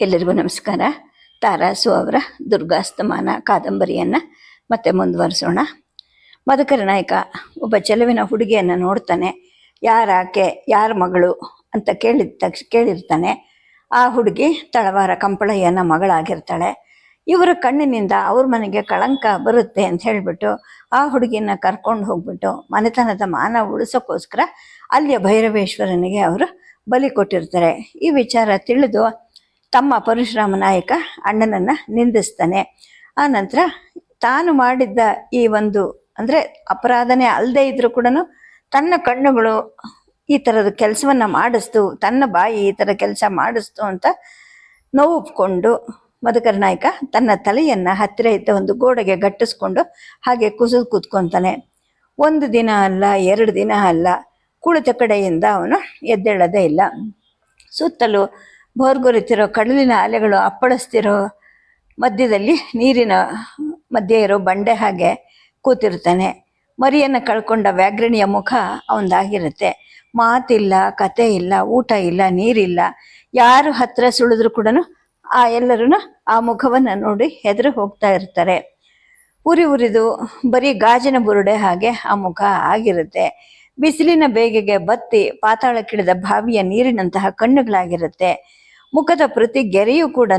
ಎಲ್ಲರಿಗೂ ನಮಸ್ಕಾರ. ತಾರಾಸು ಅವರ ದುರ್ಗಾಸ್ತಮಾನ ಕಾದಂಬರಿಯನ್ನು ಮತ್ತೆ ಮುಂದುವರಿಸೋಣ. ಮಧುಕರ ನಾಯಕ ಒಬ್ಬ ಚೆಲುವಿನ ಹುಡುಗಿಯನ್ನು ನೋಡ್ತಾನೆ. ಯಾರಾಕೆ, ಯಾರ ಮಗಳು ಅಂತ ಕೇಳಿದ ತಕ್ಷ, ಕೇಳಿರ್ತಾನೆ. ಆ ಹುಡುಗಿ ತಳವಾರ ಕಂಪಳಯ್ಯನ ಮಗಳಾಗಿರ್ತಾಳೆ. ಇವರ ಕಣ್ಣಿನಿಂದ ಅವ್ರ ಮನೆಗೆ ಕಳಂಕ ಬರುತ್ತೆ ಅಂತ ಹೇಳಿಬಿಟ್ಟು ಆ ಹುಡುಗಿನ ಕರ್ಕೊಂಡು ಹೋಗ್ಬಿಟ್ಟು ಮನೆತನದ ಮಾನ ಉಳಿಸೋಕ್ಕೋಸ್ಕರ ಅಲ್ಲಿಯ ಭೈರವೇಶ್ವರನಿಗೆ ಅವರು ಬಲಿ ಕೊಟ್ಟಿರ್ತಾರೆ. ಈ ವಿಚಾರ ತಿಳಿದು ತಮ್ಮ ಪರಶುರಾಮ ನಾಯಕ ಅಣ್ಣನನ್ನು ನಿಂದಿಸ್ತಾನೆ. ಆ ನಂತರ ತಾನು ಮಾಡಿದ್ದ ಈ ಒಂದು ಅಂದರೆ ಅಪರಾಧನೇ ಅಲ್ಲದೆ ಇದ್ರೂ ಕೂಡ ತನ್ನ ಕಣ್ಣುಗಳು ಈ ಥರದ ಕೆಲಸವನ್ನು ಮಾಡಿಸ್ತು, ತನ್ನ ಬಾಯಿ ಈ ಥರ ಕೆಲಸ ಮಾಡಿಸ್ತು ಅಂತ ನೋವುಕೊಂಡು ಮಧುಕರ ನಾಯಕ ತನ್ನ ತಲೆಯನ್ನು ಹತ್ತಿರ ಇದ್ದ ಒಂದು ಗೋಡೆಗೆ ಗಟ್ಟಿಸ್ಕೊಂಡು ಹಾಗೆ ಕುಸಿದು ಕೂತ್ಕೊತಾನೆ. ಒಂದು ದಿನ ಅಲ್ಲ, ಎರಡು ದಿನ ಅಲ್ಲ, ಕುಳಿತ ಕಡೆಯಿಂದ ಅವನು ಎದ್ದೇಳದೇ ಇಲ್ಲ. ಸುತ್ತಲೂ ಭೋರ್ಗೊರಿತಿರೋ, ಕಡಲಿನ ಅಲೆಗಳು ಅಪ್ಪಳಿಸ್ತಿರೋ ಮಧ್ಯದಲ್ಲಿ ನೀರಿನ ಮಧ್ಯೆ ಇರೋ ಬಂಡೆ ಹಾಗೆ ಕೂತಿರ್ತಾನೆ ಮರಿಯನ್ನು ಕಳ್ಕೊಂಡ ವ್ಯಾಘ್ರಣಿಯ ಮುಖ ಅವನದಾಗಿರುತ್ತೆ ಮಾತಿಲ್ಲ, ಕತೆ ಇಲ್ಲ, ಊಟ ಇಲ್ಲ, ನೀರಿಲ್ಲ. ಯಾರು ಹತ್ರ ಸುಳಿದ್ರು ಕೂಡ ಆ ಎಲ್ಲರೂ ಆ ಮುಖವನ್ನು ನೋಡಿ ಹೆದರು ಹೋಗ್ತಾ ಇರ್ತಾರೆ. ಉರಿ ಉರಿದು ಬರೀ ಗಾಜಿನ ಬುರುಡೆ ಹಾಗೆ ಆ ಮುಖ ಆಗಿರುತ್ತೆ. ಬಿಸಿಲಿನ ಬೇಗೆಗೆ ಬತ್ತಿ, ಪಾತಾಳಕ್ಕಿಳಿದ ಬಾವಿಯ ನೀರಿನಂತಹ ಕಣ್ಣುಗಳಾಗಿರುತ್ತೆ. ಮುಖದ ಪ್ರತಿ ಗೆರೆಯೂ ಕೂಡ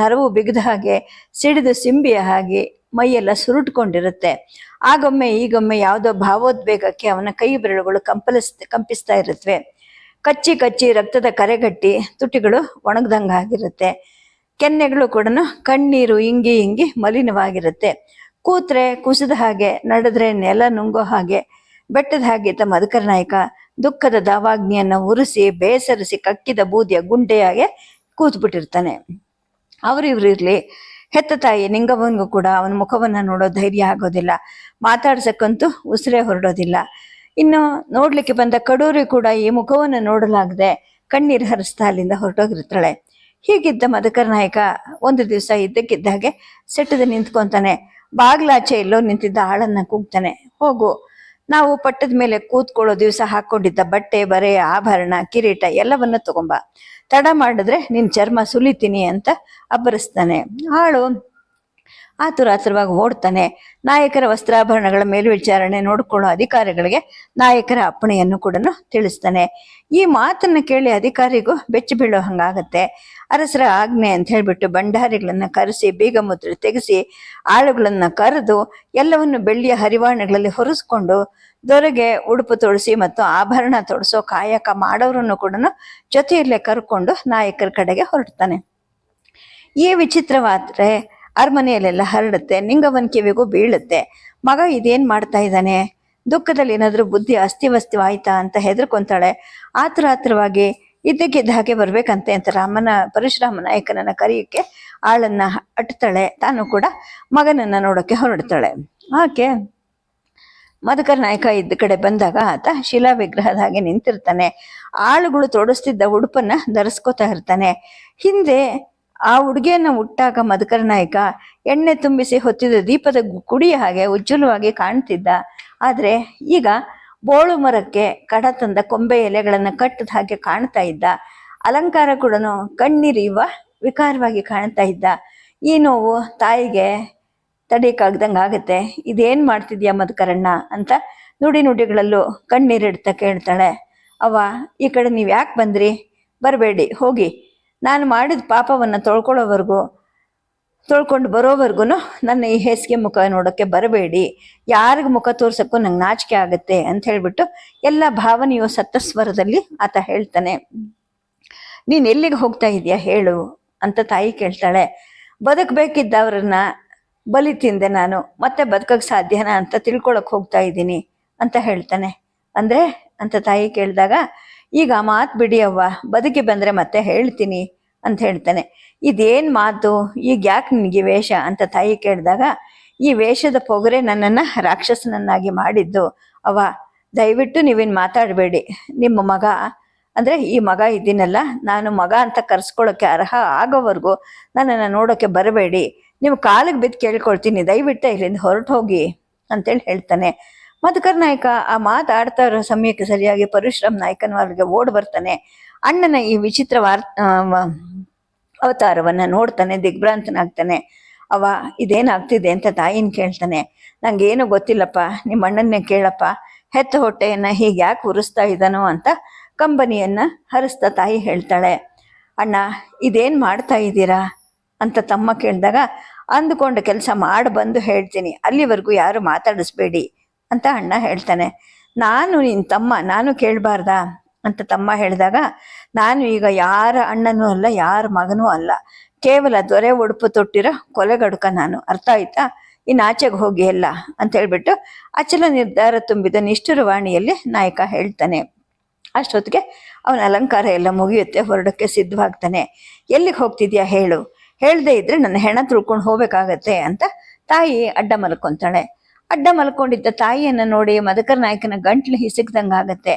ನರವು ಬಿಗಿದ ಹಾಗೆ ಸಿಡಿದು ಸಿಂಬಿಯ ಹಾಗೆ ಮೈಯೆಲ್ಲ ಸುರುಟ್ಕೊಂಡಿರುತ್ತೆ. ಆಗೊಮ್ಮೆ ಈಗೊಮ್ಮೆ ಯಾವುದೋ ಭಾವೋದ್ವೇಗಕ್ಕೆ ಅವನ ಕೈ ಬೆರಳುಗಳು ಕಂಪಲಿಸ್ ಕಂಪಿಸ್ತಾ ಇರುತ್ತವೆ ಕಚ್ಚಿ ಕಚ್ಚಿ ರಕ್ತದ ಕರೆಗಟ್ಟಿ ತುಟಿಗಳು ಒಣಗ್ದಂಗಾಗಿರುತ್ತೆ ಕೆನ್ನೆಗಳು ಕೂಡ ಕಣ್ಣೀರು ಇಂಗಿ ಇಂಗಿ ಮಲಿನವಾಗಿರುತ್ತೆ. ಕೂತ್ರೆ ಕುಸಿದ ಹಾಗೆ, ನಡೆದ್ರೆ ನೆಲ ನುಂಗೋ ಹಾಗೆ, ಬೆಟ್ಟದ ಹಾಗೆ ತಮ್ಮ ಮಧುಕರ ನಾಯಕ ದುಃಖದ ದಾವಾಗ್ನಿಯನ್ನ ಉರಿಸಿ, ಬೇಸರಿಸಿ, ಕಕ್ಕಿದ ಬೂದಿಯ ಗುಂಡೆಯಾಗೆ ಕೂತ್ಬಿಟ್ಟಿರ್ತಾನೆ. ಅವ್ರಿವ್ರು ಇರಲಿ. ಹೆತ್ತ ತಾಯಿ ನಿಂಗವನಿಗೂ ಕೂಡ ಅವನ ಮುಖವನ್ನು ನೋಡೋ ಧೈರ್ಯ ಆಗೋದಿಲ್ಲ. ಮಾತಾಡ್ಸಕ್ಕಂತೂ ಉಸಿರೇ ಹೊರಡೋದಿಲ್ಲ. ಇನ್ನು ನೋಡ್ಲಿಕ್ಕೆ ಬಂದ ಕಡೂರಿ ಕೂಡ ಈ ಮುಖವನ್ನು ನೋಡಲಾಗದೆ ಕಣ್ಣೀರು ಹರಿಸ್ತಾ ಅಲ್ಲಿಂದ ಹೊರಟೋಗಿರ್ತಾಳೆ. ಹೀಗಿದ್ದ ಮಧುಕರ ನಾಯಕ ಒಂದು ದಿವಸ ಇದ್ದಕ್ಕಿದ್ದ ಹಾಗೆ ಸೆಟ್ಟದ ನಿಂತ್ಕೊಂತಾನೆ. ಬಾಗ್ಲಾಚೆ ಎಲ್ಲೋ ನಿಂತಿದ್ದ ಆಳನ್ನ ಕೂಗ್ತಾನೆ. ಹೋಗು. ನಾವು ಪಟ್ಟದ ಮೇಲೆ ಕೂತ್ಕೊಳ್ಳೋ ದಿವಸ ಹಾಕೊಂಡಿದ್ದ ಬಟ್ಟೆ, ಬರೆ, ಆಭರಣ, ಕಿರೀಟ ಎಲ್ಲವನ್ನ ತಗೊಂಬ. ತಡ ಮಾಡಿದ್ರೆ ನಿನ್ ಚರ್ಮ ಸುಲಿತೀನಿ ಅಂತ ಅಬ್ಬರಿಸ್ತಾನೆ. ಆಳು ಆತುರ ಆತುರವಾಗಿ ಓಡ್ತಾನೆ ನಾಯಕರ ವಸ್ತ್ರಾಭರಣಗಳ ಮೇಲ್ವಿಚಾರಣೆ ನೋಡ್ಕೊಳ್ಳೋ ಅಧಿಕಾರಿಗಳಿಗೆ ನಾಯಕರ ಅಪ್ಪಣೆಯನ್ನು ಕೂಡ ತಿಳಿಸ್ತಾನೆ. ಈ ಮಾತನ್ನು ಕೇಳಿ ಅಧಿಕಾರಿಗೂ ಬೆಚ್ಚಿ ಬೀಳೋ ಹಂಗಾಗತ್ತೆ. ಅರಸರ ಆಜ್ಞೆ ಅಂತ ಹೇಳಿಬಿಟ್ಟು ಬಂಡಾರಿಗಳನ್ನು ಕರೆಸಿ, ಬೀಗ ಮುದ್ರೆ ತೆಗೆಸಿ, ಆಳುಗಳನ್ನ ಕರೆದು ಎಲ್ಲವನ್ನು ಬೆಳ್ಳಿಯ ಹರಿವಾಣಗಳಲ್ಲಿ ಹೊರಿಸ್ಕೊಂಡು ದೊರೆಗೆ ಉಡುಪು ತೊಡಿಸಿ ಮತ್ತು ಆಭರಣ ತೊಡಿಸೋ ಕಾಯಕ ಮಾಡೋರನ್ನು ಕೂಡ ಜೊತೆಯಲ್ಲೇ ಕರ್ಕೊಂಡು ನಾಯಕರ ಕಡೆಗೆ ಹೊರಡ್ತಾನೆ. ಈ ವಿಚಿತ್ರವಾದ್ರೆ ಅರಮನೆಯಲ್ಲೆಲ್ಲ ಹರಡುತ್ತೆ ನಿಂಗವನ್ ಕಿವಿಗೂ ಬೀಳುತ್ತೆ. ಮಗ ಇದೇನು ಮಾಡ್ತಾ ಇದ್ದಾನೆ? ದುಃಖದಲ್ಲಿ ಏನಾದರೂ ಬುದ್ಧಿ ಅಸ್ತಿವಸ್ತಿವಾಯ್ತಾ ಅಂತ ಹೆದರ್ಕೊಂತಾಳೆ. ಆತರ ಆತರವಾಗಿ ಇದ್ದಕ್ಕಿದ್ದ ಹಾಗೆ ಬರ್ಬೇಕಂತೆ ಅಂತ ರಾಮನ ಪರಶುರಾಮ ನಾಯಕನನ್ನ ಕರೆಯಕ್ಕೆ ಆಳನ್ನ ಅಟ್ತಾಳೆ ತಾನು ಕೂಡ ಮಗನನ್ನ ನೋಡಕ್ಕೆ ಹೊರಡ್ತಾಳೆ. ಆಕೆ ಮಧುಕರ ನಾಯಕ ಇದ್ದ ಕಡೆ ಬಂದಾಗ ಆತ ಶಿಲಾ ವಿಗ್ರಹದ ಹಾಗೆ ನಿಂತಿರ್ತಾನೆ. ಆಳುಗಳು ತೊಡಸ್ತಿದ್ದ ಉಡುಪನ್ನ ಧರಿಸ್ಕೋತಾ ಇರ್ತಾನೆ. ಹಿಂದೆ ಆ ಉಡುಗೆಯನ್ನು ಹುಟ್ಟಾಕ ಮಧುಕರ ನಾಯಕ ಎಣ್ಣೆ ತುಂಬಿಸಿ ಹೊತ್ತಿದ ದೀಪದ ಕುಡಿಯ ಹಾಗೆ ಉಜ್ವಲವಾಗಿ ಕಾಣ್ತಿದ್ದ. ಆದರೆ ಈಗ ಬೋಳು ಮರಕ್ಕೆ ಕಡ ತಂದ ಕೊಂಬೆ ಎಲೆಗಳನ್ನು ಕಟ್ಟದ ಹಾಗೆ ಕಾಣ್ತಾ ಇದ್ದ. ಅಲಂಕಾರ ಕೂಡ ಕಣ್ಣೀರಿಯುವ ವಿಕಾರವಾಗಿ ಕಾಣ್ತಾ ಇದ್ದ. ಈ ನೋವು ತಾಯಿಗೆ ತಡೆಯಕ್ಕಾಗ್ದಂಗೆ ಆಗುತ್ತೆ. ಇದೇನು ಮಾಡ್ತಿದ್ಯಾ ಮಧುಕರಣ್ಣ ಅಂತ ನುಡಿ ನುಡಿಗಳಲ್ಲೂ ಕಣ್ಣೀರಿಡ್ತಾ ಕೇಳ್ತಾಳೆ. ಅವ ಈ ಕಡೆ ನೀವು ಯಾಕೆ ಬಂದ್ರಿ? ಬರಬೇಡಿ, ಹೋಗಿ. ನಾನು ಮಾಡಿದ ಪಾಪವನ್ನು ತೊಳ್ಕೊಳ್ಳೋವರೆಗೂ, ತೊಳ್ಕೊಂಡು ಬರೋವರೆಗೂ ನನ್ನ ಈ ಹೇಸಿಗೆ ಮುಖ ನೋಡೋಕ್ಕೆ ಬರಬೇಡಿ. ಯಾರಿಗ ಮುಖ ತೋರ್ಸೋಕ್ಕೂ ನಂಗೆ ನಾಚಿಕೆ ಆಗುತ್ತೆ ಅಂತ ಹೇಳ್ಬಿಟ್ಟು ಎಲ್ಲ ಭಾವನೆಯು ಸತ್ತ ಸ್ವರದಲ್ಲಿ ಆತ ಹೇಳ್ತಾನೆ. ನೀನು ಎಲ್ಲಿಗೆ ಹೋಗ್ತಾ ಇದೀಯಾ ಹೇಳು ಅಂತ ತಾಯಿ ಕೇಳ್ತಾಳೆ. ಬದುಕಬೇಕಿದ್ದವ್ರನ್ನ ಬಲಿ ತಿಂದೆ ನಾನು, ಮತ್ತೆ ಬದುಕಕ್ಕೆ ಸಾಧ್ಯನಾ ಅಂತ ತಿಳ್ಕೊಳಕ್ಕೆ ಹೋಗ್ತಾ ಇದ್ದೀನಿ ಅಂತ ಹೇಳ್ತಾನೆ. ಅಂದ್ರೆ ಅಂತ ತಾಯಿ ಕೇಳಿದಾಗ ಈಗ ಮಾತು ಬಿಡಿ ಅವ್ವ, ಬದುಕಿ ಬಂದ್ರೆ ಮತ್ತೆ ಹೇಳ್ತೀನಿ ಅಂತ ಹೇಳ್ತಾನೆ. ಇದೇನ್ ಮಾತು? ಈಗ ಯಾಕೆ ನಿನಗೆ ವೇಷ? ಅಂತ ತಾಯಿ ಕೇಳಿದಾಗ, ಈ ವೇಷದ ಪೊಗರೆ ನನ್ನನ್ನ ರಾಕ್ಷಸನನ್ನಾಗಿ ಮಾಡಿದ್ದು. ಅವ್ವ, ದಯವಿಟ್ಟು ನೀವೇನು ಮಾತಾಡಬೇಡಿ. ನಿಮ್ಮ ಮಗ, ಅಂದ್ರೆ ಈ ಮಗ ಇದ್ದೀನಲ್ಲ ನಾನು ಮಗ ಅಂತ ಕರೆಸ್ಕೊಳ್ಳೋಕ್ಕೆ ಅರ್ಹ ಆಗೋವರೆಗೂ ನನ್ನನ್ನು ನೋಡೋಕ್ಕೆ ಬರಬೇಡಿ. ನೀವು ಕಾಲಿಗೆ ಬಿದ್ದು ಕೇಳ್ಕೊಳ್ತೀನಿ, ದಯವಿಟ್ಟು ಇಲ್ಲಿಂದ ಹೊರಟು ಹೋಗಿ ಅಂತೇಳಿ ಹೇಳ್ತಾನೆ. ಮಧುಕರ್ ನಾಯಕ ಆ ಮಾತಾಡ್ತಾ ಇರೋ ಸಮಯಕ್ಕೆ ಸರಿಯಾಗಿ ಪರಶುರಾಮ್ ನಾಯಕನವರಿಗೆ ಓಡ್ ಬರ್ತಾನೆ. ಅಣ್ಣನ ಈ ವಿಚಿತ್ರ ವಾರ್ ಅವತಾರವನ್ನ ನೋಡ್ತಾನೆ, ದಿಗ್ಭ್ರಾಂತನಾಗ್ತಾನೆ. ಅವ, ಇದೇನಾಗ್ತಿದೆ ಅಂತ ತಾಯಿನ ಕೇಳ್ತಾನೆ. ನಂಗೇನು ಗೊತ್ತಿಲ್ಲಪ್ಪ ನಿಮ್ಮ ಅಣ್ಣನ್ನೇ ಕೇಳಪ್ಪ. ಹೆತ್ತ ಹೊಟ್ಟೆಯನ್ನ ಹೀಗೆ ಯಾಕೆ ಉರಿಸ್ತಾ ಇದ್ದಾನೋ ಅಂತ ಕಂಬನಿಯನ್ನ ಹರಿಸ್ತಾ ತಾಯಿ ಹೇಳ್ತಾಳೆ. ಅಣ್ಣ, ಇದೇನ್ ಮಾಡ್ತಾ ಇದ್ದೀರಾ? ಅಂತ ತಮ್ಮ ಕೇಳಿದಾಗ, ಅಂದುಕೊಂಡು ಕೆಲಸ ಮಾಡಿ ಬಂದು ಹೇಳ್ತೀನಿ. ಅಲ್ಲಿವರೆಗೂ ಯಾರು ಮಾತಾಡಿಸ್ಬೇಡಿ. ಅಂತ ಅಣ್ಣ ಹೇಳ್ತಾನೆ. ನಾನು ನಿನ್ನ ತಮ್ಮ, ನಾನು ಕೇಳಬಾರ್ದಾ? ಅಂತ ತಮ್ಮ ಹೇಳಿದಾಗ, ನಾನು ಈಗ ಯಾರ ಅಣ್ಣನೂ ಅಲ್ಲ, ಯಾರ ಮಗನೂ ಅಲ್ಲ. ಕೇವಲ ದೊರೆ ಉಡುಪು ತೊಟ್ಟಿರೋ ಕೊಲೆಗಡುಕ ನಾನು. ಅರ್ಥ ಆಯ್ತಾ? ಇನ್ನು ಆಚೆಗೆ ಹೋಗಿ ಎಲ್ಲ. ಅಂತ ಹೇಳ್ಬಿಟ್ಟು ಅಚಲ ನಿರ್ಧಾರ ತುಂಬಿದ ನಿಷ್ಠುರವಾಣಿಯಲ್ಲಿ ನಾಯಕ ಹೇಳ್ತಾನೆ. ಅಷ್ಟೊತ್ತಿಗೆ ಅವನ ಅಲಂಕಾರ ಎಲ್ಲ ಮುಗಿಯುತ್ತೆ, ಹೊರಡಕ್ಕೆ ಸಿದ್ಧವಾಗ್ತಾನೆ. ಎಲ್ಲಿಗೆ ಹೋಗ್ತಿದ್ಯಾ ಹೇಳು? ಹೇಳ್ದೆ ಇದ್ರೆ ನನ್ನ ಹೆಣ ತುಳ್ಕೊಂಡು ಹೋಗ್ಬೇಕಾಗತ್ತೆ ಅಂತ ತಾಯಿ ಅಡ್ಡ ಮಲ್ಕೊಂತಾಳೆ. ಅಡ್ಡ ಮಲ್ಕೊಂಡಿದ್ದ ತಾಯಿಯನ್ನ ನೋಡಿ ಮದಕರ ನಾಯಕನ ಗಂಟ್ಲು ಹಿಸಕ್ದಂಗಾಗತ್ತೆ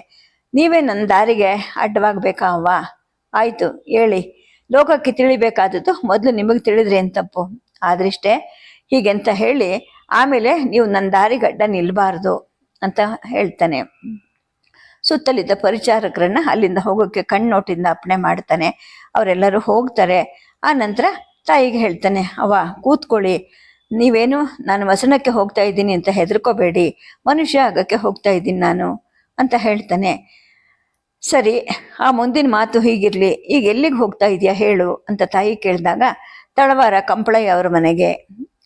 ನೀವೇ ನನ್ನ ದಾರಿಗೆ ಅಡ್ಡವಾಗ್ಬೇಕಾ ಅವ್ವ ಆಯ್ತು, ಹೇಳಿ. ಲೋಕಕ್ಕೆ ತಿಳಿಬೇಕಾದದ್ದು ಮೊದಲು ನಿಮಗೆ ತಿಳಿದ್ರಿ ತಪ್ಪು? ಆದ್ರಿಷ್ಟೇ, ಹೀಗೆಂತ ಹೇಳಿ ಆಮೇಲೆ ನೀವು ನನ್ನ ದಾರಿಗೆ ಅಡ್ಡ ನಿಲ್ಬಾರ್ದು ಅಂತ ಹೇಳ್ತಾನೆ. ಸುತ್ತಲಿದ್ದ ಪರಿಚಾರಕರನ್ನ ಅಲ್ಲಿಂದ ಹೋಗೋಕೆ ಕಣ್ಣೋಟಿಂದ ಅಪ್ಪಣೆ ಮಾಡ್ತಾನೆ. ಅವರೆಲ್ಲರೂ ಹೋಗ್ತಾರೆ. ಆ ನಂತರ ತಾಯಿಗೆ ಹೇಳ್ತಾನೆ ಅವ ಕೂತ್ಕೊಳ್ಳಿ. ನೀವೇನು ನಾನು ವಸನಕ್ಕೆ ಹೋಗ್ತಾ ಇದ್ದೀನಿ ಅಂತ ಹೆದರ್ಕೋಬೇಡಿ, ಮನುಷ್ಯ ಆಗಕ್ಕೆ ಹೋಗ್ತಾ ಇದ್ದೀನಿ ನಾನು ಅಂತ ಹೇಳ್ತಾನೆ. ಸರಿ, ಆ ಮುಂದಿನ ಮಾತು ಹೀಗಿರಲಿ, ಈಗ ಎಲ್ಲಿಗೆ ಹೋಗ್ತಾ ಇದೆಯಾ ಹೇಳು ಅಂತ ತಾಯಿ ಕೇಳಿದಾಗ, ತಳವಾರ ಕಂಪ್ಳಯ್ಯ ಅವ್ರ ಮನೆಗೆ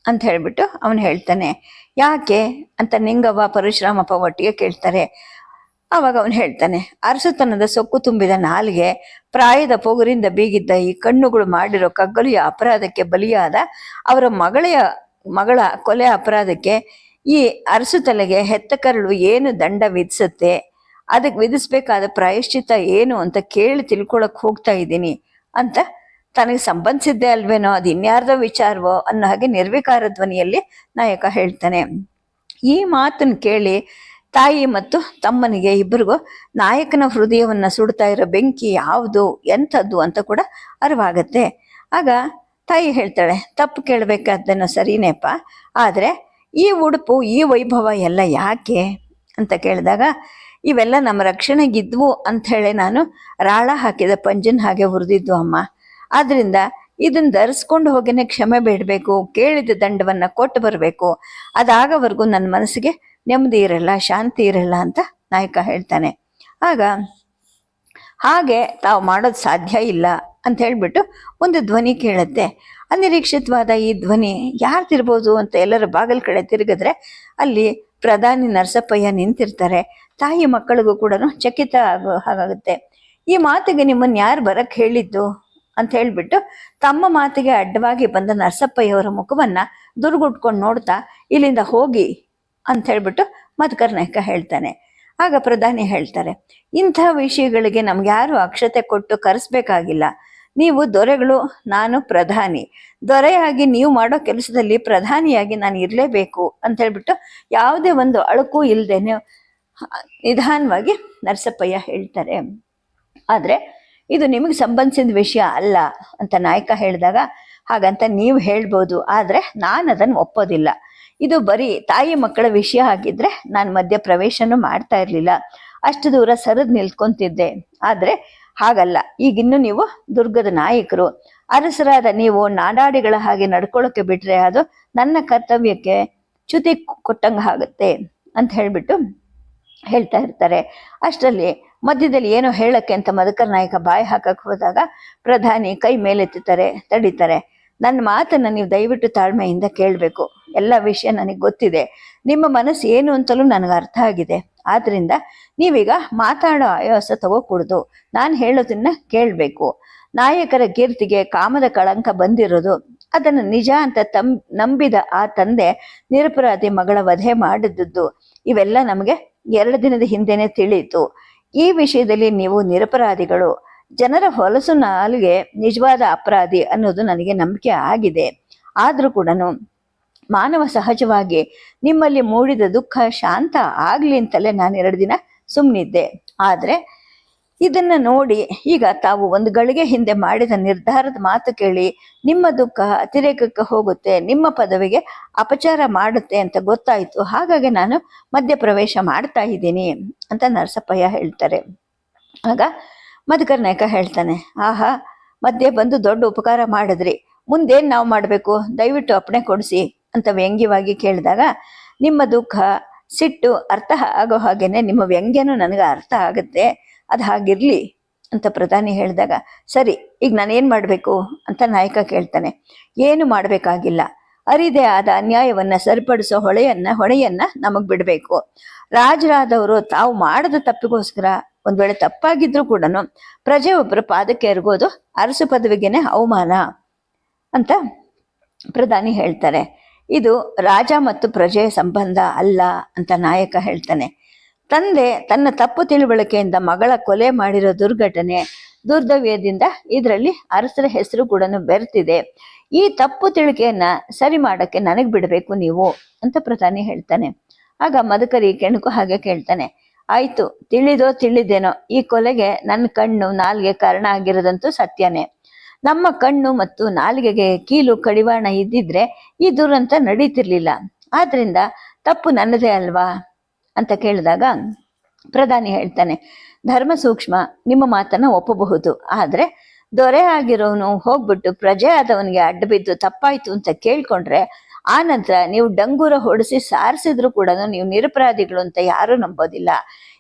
ಅಂತ ಹೇಳಿಬಿಟ್ಟು ಅವನು ಹೇಳ್ತಾನೆ. ಯಾಕೆ ಅಂತ ನಿಂಗವ್ವ ಪರಶುರಾಮಪ್ಪ ಒಟ್ಟಿಗೆ ಕೇಳ್ತಾರೆ. ಆವಾಗ ಅವನು ಹೇಳ್ತಾನೆ, ಅರಸುತನದ ಸೊಕ್ಕು ತುಂಬಿದ ನಾಲ್ಗೆ, ಪ್ರಾಯದ ಪೋಗರಿಂದ ಬೀಗಿದ್ದ ಈ ಕಣ್ಣುಗಳು ಮಾಡಿರೋ ಕಗ್ಗಲಿಯ ಅಪರಾಧಕ್ಕೆ ಬಲಿಯಾದ ಅವರ ಮಳೆಯ ಮಗಳ ಕೊಲೆ ಅಪರಾಧಕ್ಕೆ ಈ ಅರಸು ತಲೆಗೆ ಹೆತ್ತ ಕರಳು ಏನು ದಂಡ ವಿಧಿಸುತ್ತೆ? ಅದಕ್ಕೆ ವಿಧಿಸ್ಬೇಕಾದ ಪ್ರಾಯಶ್ಚಿತ ಏನು ಅಂತ ಕೇಳಿ ತಿಳ್ಕೊಳಕ್ ಹೋಗ್ತಾ ಇದ್ದೀನಿ ಅಂತ ತನಗೆ ಸಂಬಂಧಿಸಿದ್ದೆ ಅಲ್ವೇನೋ, ಅದು ಇನ್ಯಾರ್ದೋ ವಿಚಾರವೋ ಅನ್ನೋ ಹಾಗೆ ನಿರ್ವಿಕಾರ ಧ್ವನಿಯಲ್ಲಿ ನಾಯಕ ಹೇಳ್ತಾನೆ. ಈ ಮಾತನ್ನು ಕೇಳಿ ತಾಯಿ ಮತ್ತು ತಮ್ಮನಿಗೆ ಇಬ್ಬರಿಗೂ ನಾಯಕನ ಹೃದಯವನ್ನ ಸುಡ್ತಾ ಇರೋ ಬೆಂಕಿ ಯಾವುದು, ಎಂಥದ್ದು ಅಂತ ಕೂಡ ಅರಿವಾಗತ್ತೆ. ಆಗ ತಾಯಿ ಹೇಳ್ತಾಳೆ ತಪ್ಪು ಕೇಳಬೇಕಾದ್ದನ್ನು ಸರಿನೇಪ. ಆದರೆ ಈ ಉಡುಪು, ಈ ವೈಭವ ಎಲ್ಲ ಯಾಕೆ ಅಂತ ಕೇಳಿದಾಗ, ಇವೆಲ್ಲ ನಮ್ಮ ರಕ್ಷಣೆಗಿದ್ವು ಅಂತ ಹೇಳಿ ನಾನು ರಾಳ ಹಾಕಿದ ಪಂಜನ್ ಹಾಗೆ ಹುರಿದಿದ್ದು ಅಮ್ಮ. ಆದ್ದರಿಂದ ಇದನ್ನ ಧರಿಸ್ಕೊಂಡು ಹೋಗಿನೇ ಕ್ಷಮೆ ಬೇಡಬೇಕು, ಕೇಳಿದ ದಂಡವನ್ನ ಕೊಟ್ಟು ಬರಬೇಕು. ಅದಾಗವರೆಗೂ ನನ್ನ ಮನಸ್ಸಿಗೆ ನೆಮ್ಮದಿ ಇರಲ್ಲ, ಶಾಂತಿ ಇರಲ್ಲ ಅಂತ ನಾಯಕ ಹೇಳ್ತಾನೆ. ಆಗ ಹಾಗೆ ತಾವು ಮಾಡೋದು ಸಾಧ್ಯ ಇಲ್ಲ. ಅಂತ ಹೇಳ್ಬಿಟ್ಟು ಒಂದು ಧ್ವನಿ ಕೇಳುತ್ತೆ. ಅನಿರೀಕ್ಷಿತವಾದ ಈ ಧ್ವನಿ ಯಾರು ತಿರ್ಬೋದು ಅಂತ ಎಲ್ಲರ ಬಾಗಿಲ ಕಡೆ ತಿರುಗಿದ್ರೆ ಅಲ್ಲಿ ಪ್ರಧಾನಿ ನರಸಪ್ಪಯ್ಯ ನಿಂತಿರ್ತಾರೆ. ತಾಯಿ ಮಕ್ಕಳಿಗೂ ಕೂಡ ಚಕಿತ ಆಗೋ ಹಾಗಾಗುತ್ತೆ. ಈ ಮಾತಿಗೆ ನಿಮ್ಮನ್ನು ಯಾರು ಬರಕ್ಕೆ ಹೇಳಿದ್ದು? ಅಂತ ಹೇಳಿಬಿಟ್ಟು ತಮ್ಮ ಮಾತಿಗೆ ಅಡ್ಡವಾಗಿ ಬಂದ ನರಸಪ್ಪಯ್ಯವರ ಮುಖವನ್ನ ದುರ್ಗುಟ್ಕೊಂಡು ನೋಡ್ತಾ ಇಲ್ಲಿಂದ ಹೋಗಿ ಅಂತ ಹೇಳ್ಬಿಟ್ಟು ಮಧುಕರ್ನಾಯಕ ಹೇಳ್ತಾನೆ. ಆಗ ಪ್ರಧಾನಿ ಹೇಳ್ತಾರೆ, ಇಂಥ ವಿಷಯಗಳಿಗೆ ನಮ್ಗೆ ಯಾರು ಅಕ್ಷತೆ ಕೊಟ್ಟು ಕರೆಸ್ಬೇಕಾಗಿಲ್ಲ. ನೀವು ದೊರೆಗಳು, ನಾನು ಪ್ರಧಾನಿ. ದೊರೆಯಾಗಿ ನೀವು ಮಾಡೋ ಕೆಲಸದಲ್ಲಿ ಪ್ರಧಾನಿಯಾಗಿ ನಾನು ಇರಲೇಬೇಕು ಅಂತ ಹೇಳ್ಬಿಟ್ಟು ಯಾವುದೇ ಒಂದು ಅಳುಕು ಇಲ್ಲದೇನೆ ನಿಧಾನವಾಗಿ ನರಸಪ್ಪಯ್ಯ ಹೇಳ್ತಾರೆ. ಆದರೆ ಇದು ನಿಮಗೆ ಸಂಬಂಧಿಸಿದ ವಿಷಯ ಅಲ್ಲ ಅಂತ ನಾಯಕ ಹೇಳಿದಾಗ ಹಾಗಂತ ನೀವು ಹೇಳ್ಬೋದು, ಆದರೆ ನಾನು ಅದನ್ನು ಒಪ್ಪೋದಿಲ್ಲ. ಇದು ಬರೀ ತಾಯಿ ಮಕ್ಕಳ ವಿಷಯ ಆಗಿದ್ರೆ ನಾನು ಮಧ್ಯ ಪ್ರವೇಶನೂ ಮಾಡ್ತಾ ಇರಲಿಲ್ಲ. ಅಷ್ಟು ದೂರ ಸರಿದು ನಿಲ್ಕೊಂತಿದ್ದೆ ಆದರೆ ಹಾಗಲ್ಲ. ಈಗಿನ್ನು ನೀವು ದುರ್ಗದ ನಾಯಕರು. ಅರಸರಾದ ನೀವು ನಾಡಾಡಿಗಳ ಹಾಗೆ ನಡ್ಕೊಳ್ಳೋಕೆ ಬಿಟ್ರೆ ಅದು ನನ್ನ ಕರ್ತವ್ಯಕ್ಕೆ ಚ್ಯುತಿ ಕೊಟ್ಟಂಗೆ ಆಗುತ್ತೆ ಅಂತ ಹೇಳಿಬಿಟ್ಟು ಹೇಳ್ತಾ ಇರ್ತಾರೆ. ಅಷ್ಟರಲ್ಲಿ ಮಧ್ಯದಲ್ಲಿ ಏನೋ ಹೇಳಕ್ಕೆ ಅಂತ ಮಧುಕರ್ ನಾಯಕ ಬಾಯಿ ಹಾಕಕ್ ಹೋದಾಗ ಪ್ರಧಾನಿ ಕೈ ಮೇಲೆತ್ತುತ್ತಾರೆ ತಡೀತಾರೆ. ನನ್ನ ಮಾತನ್ನ ನೀವು ದಯವಿಟ್ಟು ತಾಳ್ಮೆಯಿಂದ ಕೇಳಬೇಕು. ಎಲ್ಲ ವಿಷಯ ನನಗೆ ಗೊತ್ತಿದೆ. ನಿಮ್ಮ ಮನಸ್ಸು ಏನು ಅಂತಲೂ ನನಗೆ ಅರ್ಥ ಆಗಿದೆ. ಆದ್ರಿಂದ ನೀವೀಗ ಮಾತಾಡೋ ಆಯಾಸ ತಗೋಕೂಡ್ದು. ನಾನು ಹೇಳೋದನ್ನ ಕೇಳಬೇಕು. ನಾಯಕರ ಕೀರ್ತಿಗೆ ಕಾಮದ ಕಳಂಕ ಬಂದಿರೋದು. ಅದನ್ನು ನಿಜ ಅಂತ ತಂ, ನಂಬಿದ ಆ ತಂದೆ ನಿರಪರಾಧಿ ಮಗಳ ವಧೆ ಮಾಡಿದ್ದು ಇವೆಲ್ಲ ನಮಗೆ ಎರಡು ದಿನದ ಹಿಂದೆನೆ ತಿಳಿಯಿತು. ಈ ವಿಷಯದಲ್ಲಿ ನೀವು ನಿರಪರಾಧಿಗಳು. ಜನರ ಹೊಲಸು ನಾಲಿಗೆ ನಿಜವಾದ ಅಪರಾಧಿ ಅನ್ನೋದು ನನಗೆ ನಂಬಿಕೆ ಆಗಿದೆ. ಆದರೂ ಕೂಡ ಮಾನವ ಸಹಜವಾಗಿ ನಿಮ್ಮಲ್ಲಿ ಮೂಡಿದ ದುಃಖ ಶಾಂತ ಆಗಲಿ ಅಂತಲೇ ನಾನು ಎರಡು ದಿನ ಸುಮ್ಮನಿದ್ದೆ ಆದರೆ ಇದನ್ನು ನೋಡಿ ಈಗ ತಾವು ಒಂದು ಗಳಿಗೆ ಹಿಂದೆ ಮಾಡಿದ ನಿರ್ಧಾರದ ಮಾತು ಕೇಳಿ ನಿಮ್ಮ ದುಃಖ ಅತಿರೇಕಕ್ಕೆ ಹೋಗುತ್ತೆ, ನಿಮ್ಮ ಪದವಿಗೆ ಅಪಚಾರ ಮಾಡುತ್ತೆ ಅಂತ ಗೊತ್ತಾಯಿತು. ಹಾಗಾಗಿ ನಾನು ಮಧ್ಯಪ್ರವೇಶ ಮಾಡ್ತಾ ಇದ್ದೀನಿ ಅಂತ ನರಸಪ್ಪಯ್ಯ ಹೇಳ್ತಾರೆ. ಆಗ ಮಧುಕರ್ ನಾಯಕ ಹೇಳ್ತಾನೆ, ಆಹಾ, ಮಧ್ಯೆ ಬಂದು ದೊಡ್ಡ ಉಪಕಾರ ಮಾಡಿದ್ರಿ. ಮುಂದೇನು ನಾವು ಮಾಡಬೇಕು? ದಯವಿಟ್ಟು ಅಪ್ಪಣೆ ಕೊಡಿಸಿ ಅಂತ ವ್ಯಂಗ್ಯವಾಗಿ ಕೇಳಿದಾಗ, ನಿಮ್ಮ ದುಃಖ, ಸಿಟ್ಟು ಅರ್ಥ ಆಗೋ ಹಾಗೇನೆ ನಿಮ್ಮ ವ್ಯಂಗ್ಯನೂ ನನಗೆ ಅರ್ಥ ಆಗುತ್ತೆ. ಅದು ಹಾಗಿರಲಿ ಅಂತ ಪ್ರಧಾನಿ ಹೇಳಿದಾಗ, ಸರಿ, ಈಗ ನಾನೇನು ಮಾಡಬೇಕು? ಅಂತ ನಾಯಕ ಕೇಳ್ತಾನೆ, ಏನು ಮಾಡಬೇಕಾಗಿಲ್ಲ. ಅರಿದೇ ಆದ ಅನ್ಯಾಯವನ್ನ ಸರಿಪಡಿಸೋ ಹೊಳೆಯನ್ನ ಹೊಣೆಯನ್ನು ನಮಗೆ ಬಿಡಬೇಕು. ರಾಜರಾದವರು ತಾವು ಮಾಡದ ತಪ್ಪಿಗೋಸ್ಕರ ಒಂದ್ ವೇಳೆ ತಪ್ಪಾಗಿದ್ರು ಕೂಡ ಪ್ರಜೆ ಒಬ್ಬರ ಪಾದಕ್ಕೆ ಎರಗೋದು ಅರಸು ಪದವಿಗೆನೆ ಅವಮಾನ ಅಂತ ಪ್ರಧಾನಿ ಹೇಳ್ತಾರೆ. ಇದು ರಾಜ ಮತ್ತು ಪ್ರಜೆಯ ಸಂಬಂಧ ಅಲ್ಲ ಅಂತ ನಾಯಕ ಹೇಳ್ತಾನೆ. ತಂದೆ ತನ್ನ ತಪ್ಪು ತಿಳುವಳಿಕೆಯಿಂದ ಮಗಳ ಕೊಲೆ ಮಾಡಿರೋ ದುರ್ಘಟನೆ ದುರ್ದವ್ಯದಿಂದ ಇದರಲ್ಲಿ ಅರಸರ ಹೆಸರು ಕೂಡ ಬೆರ್ತಿದೆ. ಈ ತಪ್ಪು ತಿಳಿಕೆಯನ್ನ ಸರಿ ಮಾಡಕ್ಕೆ ನನಗ್ ಬಿಡಬೇಕು ನೀವು ಅಂತ ಪ್ರಧಾನಿ ಹೇಳ್ತಾನೆ. ಆಗ ಮದಕರಿ ಕೆಣಕು ಹಾಗೆ ಕೇಳ್ತಾನೆ. ಆಯ್ತು, ತಿಳಿದೋ ತಿಳಿದೇನೋ, ಈ ಕೊಲೆಗೆ ನನ್ನ ಕಣ್ಣು ನಾಲ್ಗೆ ಕಾರಣ ಆಗಿರೋದಂತೂ ಸತ್ಯನೇ. ನಮ್ಮ ಕಣ್ಣು ಮತ್ತು ನಾಲಿಗೆಗೆ ಕೀಲು ಕಡಿವಾಣ ಇದ್ದಿದ್ರೆ ಈ ದುರಂತ ನಡೀತಿರ್ಲಿಲ್ಲ. ಆದ್ರಿಂದ ತಪ್ಪು ನನ್ನದೇ ಅಲ್ವಾ? ಅಂತ ಕೇಳಿದಾಗ ಪ್ರಧಾನಿ ಹೇಳ್ತಾನೆ, ಧರ್ಮ ಸೂಕ್ಷ್ಮ, ನಿಮ್ಮ ಮಾತನ್ನ ಒಪ್ಪಬಹುದು. ಆದ್ರೆ ದೊರೆ ಆಗಿರೋನು ಹೋಗ್ಬಿಟ್ಟು ಪ್ರಜೆ ಆದವನಿಗೆ ಅಡ್ಡ ಬಿದ್ದು ತಪ್ಪಾಯ್ತು ಅಂತ ಕೇಳ್ಕೊಂಡ್ರೆ ಆ ನಂತರ ನೀವು ಡಂಗೂರ ಹೊಡೆಸಿ ಸಾರಿಸಿದ್ರು ಕೂಡ ನೀವು ನಿರಪರಾಧಿಗಳು ಅಂತ ಯಾರೂ ನಂಬೋದಿಲ್ಲ.